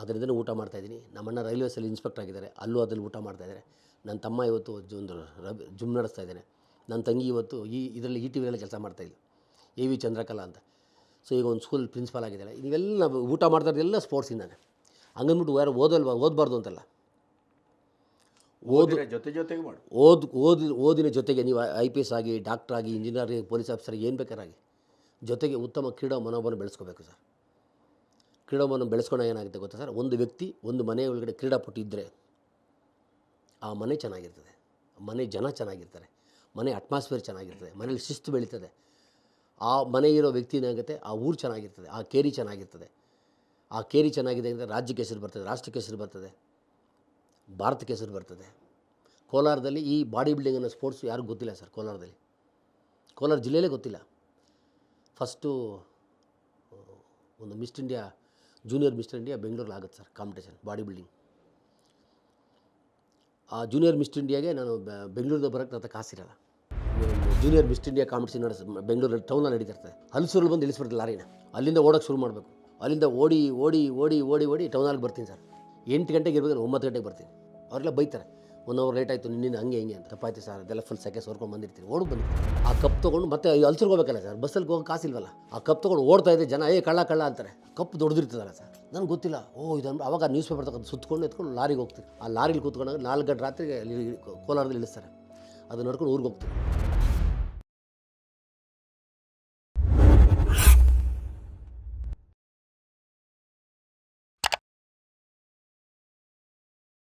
ಅದರಿಂದ ಊಟ ಮಾಡ್ತಾಯಿದ್ದೀನಿ ನಮ್ಮಣ್ಣ ರೈಲ್ವೇಸಲ್ಲಿ ಇನ್ಸ್ಪೆಕ್ಟರ್ ಆಗಿದ್ದಾರೆ. ಅಲ್ಲೂ ಅದರಲ್ಲಿ ಊಟ ಮಾಡ್ತಾಯಿದ್ದಾರೆ ನನ್ನ ತಮ್ಮ ಇವತ್ತು ಒಂದು ರಬ್ ಜುಮ್ ನಡೆಸ್ತಾ ಇದ್ದಾನೆ. ನನ್ನ ತಂಗಿ ಇವತ್ತು ಈ ಇದರಲ್ಲಿ ಈ ಟಿ ವಿಯಲ್ಲಿ ಕೆಲಸ ಮಾಡ್ತಾಯಿದ್ದೆ ಎ ವಿ ಚಂದ್ರಕಲಾ ಅಂತ. ಸೊ ಈಗ ಒಂದು ಸ್ಕೂಲ್ ಪ್ರಿನ್ಸಿಪಾಲ್ ಆಗಿದ್ದಾಳೆ. ಇವೆಲ್ಲ ನಾವು ಊಟ ಮಾಡ್ತಾ ಇರೋದೆಲ್ಲ ಸ್ಪೋರ್ಟ್ಸಿಂದಾನೆ ಹಂಗಂದ್ಬಿಟ್ಟು ಯಾರು ಓದಲ್ವಾ ಓದಬಾರ್ದು ಅಂತಲ್ಲ. ಓದು ಜೊತೆ ಜೊತೆಗೆ ಮಾಡಿ. ಓದು ಓದಿ ಓದಿನ ಜೊತೆಗೆ ನೀವು ಐ ಪಿ ಎಸ್ ಆಗಿ ಡಾಕ್ಟರ್ ಆಗಿ ಇಂಜಿನಿಯರ್ ಆಗಿ ಪೊಲೀಸ್ ಆಫೀಸರ್ ಏನು ಬೇಕಾರಾಗಿ ಜೊತೆಗೆ ಉತ್ತಮ ಕ್ರೀಡಾ ಮನೋಭಾವನ ಬೆಳೆಸ್ಕೋಬೇಕು ಸರ್. ಕ್ರೀಡಾ ಮನೋಭಾವನ ಬೆಳೆಸ್ಕೊಂಡಾಗ ಏನಾಗುತ್ತೆ ಗೊತ್ತಾ ಸರ್? ಒಂದು ವ್ಯಕ್ತಿ ಒಂದು ಮನೆ ಒಳಗಡೆ ಕ್ರೀಡಾಪಟು ಇದ್ದರೆ ಆ ಮನೆ ಚೆನ್ನಾಗಿರ್ತದೆ. ಮನೆ ಜನ ಚೆನ್ನಾಗಿರ್ತಾರೆ. ಮನೆ ಅಟ್ಮಾಸ್ಫಿಯರ್ ಚೆನ್ನಾಗಿರ್ತದೆ. ಮನೇಲಿ ಶಿಸ್ತು ಬೆಳೀತದೆ. ಆ ಮನೆ ಇರೋ ವ್ಯಕ್ತಿ ಏನಾಗುತ್ತೆ? ಆ ಊರು ಚೆನ್ನಾಗಿರ್ತದೆ. ಆ ಕೇರಿ ಚೆನ್ನಾಗಿರ್ತದೆ. ಆ ಕೇರಿ ಚೆನ್ನಾಗಿದೆ ಅಂದರೆ ರಾಜ್ಯಕ್ಕೆ ಹೆಸರು ಬರ್ತದೆ ರಾಷ್ಟ್ರಕ್ಕೆ ಹೆಸರು ಬರ್ತದೆ. ಭಾರತಕ್ಕೆ ಹೆಸರು ಬರ್ತದೆ. ಕೋಲಾರದಲ್ಲಿ ಈ ಬಾಡಿ ಬಿಲ್ಡಿಂಗ್ ಅನ್ನೋ ಸ್ಪೋರ್ಟ್ಸ್ ಯಾರಿಗೂ ಗೊತ್ತಿಲ್ಲ ಸರ್ ಕೋಲಾರದಲ್ಲಿ. ಕೋಲಾರ ಜಿಲ್ಲೆಯಲ್ಲೇ ಗೊತ್ತಿಲ್ಲ. ಫಸ್ಟು ಒಂದು mister India, junior mister India ಬೆಂಗಳೂರಲ್ಲಿ ಆಗುತ್ತೆ ಸರ್ ಕಾಂಪಿಟೇಷನ್, ಬಾಡಿ ಬಿಲ್ಡಿಂಗ್. ಆ ಜೂನಿಯರ್ ಮಿಸ್ಟ್ ಇಂಡಿಯಾಗೆ ನಾನು ಬೆಂಗಳೂರಿಗೆ ಬರೋಕ್ಕೆ ನನ್ನ ಕಾಸಿರಲ್ಲ. ಜೂನಿಯರ್ ಮಿಸ್ಟ್ ಇಂಡಿಯಾ ಕಾಂಪಿಟೇಷನ್ ನಡೆಸ್, ಬೆಂಗಳೂರಲ್ಲಿ ಟೌನಲ್ಲಿ ನಡೀತಿರ್ತದೆ. ಹಲಸೂರಲ್ಲಿ ಬಂದು ಇಳಿಸ್ಬಿಡ್ತಾರೆ ಲಾರಿನ. ಅಲ್ಲಿಂದ ಓಡೋಕ್ಕೆ ಶುರು ಮಾಡಬೇಕು. ಅಲ್ಲಿಂದ ಓಡಿ ಓಡಿ ಓಡಿ ಓಡಿ ಓಡಿ ಟೌನಲ್ಲಿ ಬರ್ತೀನಿ ಸರ್. ಎಂಟು ಗಂಟೆಗೆ ಇರಬೇಕು ಒಂಬತ್ತು ಗಂಟೆಗೆ ಬರ್ತೀನಿ. ಅವರೆಲ್ಲ ಬೈತಾರೆ ಒನ್ ಅವರ್ ಲೇಟ್ ಆಯಿತು, ನಿನ್ನಿಂದ ಹಂಗೆ ಹಿಂಗೆ ಅಂತ. ತಪ್ಪಾಯ್ತು ಸರ್, ಅದೆಲ್ಲ ಫುಲ್ ಸೆಕೆ ಸೋರ್ಕೊಂಡು ಬಂದಿರ್ತೀನಿ ಓಡಿ ಬಂದಿರ್ತೀನಿ ಆ ಕಪ್ ತೊಗೊಂಡು ಮತ್ತೆ ಹೋಗ್ಬೇಕಲ್ಲ ಸರ್ ಬಸ್ಸಲ್ಲಿ ಹೋಗೋ ಕಾಸಿಲ್ವಲ್ಲ? ಆ ಕಪ್ ತೊಗೊಂಡು ಓಡ್ತಾ ಇದ್ದೆ ಜನ, ಏ, ಕಳ್ಳ ಕಳ್ಳ ಅಂತಾರೆ. ಕಪ್ ದೊಡ್ದಿರ್ತದಲ್ಲ ಸರ್, ನನಗೆ ಗೊತ್ತಿಲ್ಲ. ಓ ಇದನ್ನು ಅವಾಗ ನ್ಯೂಸ್ ಪೇಪರ್ ತಗೊಂಡು ಸುತ್ತಕೊಂಡು ಎತ್ಕೊಂಡು ಲಾರಿಗೆ ಹೋಗ್ತೀನಿ. ಆ ಲಾರಿಲಿ ಕೂತ್ಕೊಂಡಾಗ ನಾಲ್ಕು ಗಂಟೆ ರಾತ್ರಿಗೆ ಕೋಲಾರದಲ್ಲಿ ಇಳಿಸ್ತಾರೆ ಅದು ನಡ್ಕೊಂಡು ಊರಿಗೆ ಹೋಗ್ತೀನಿ.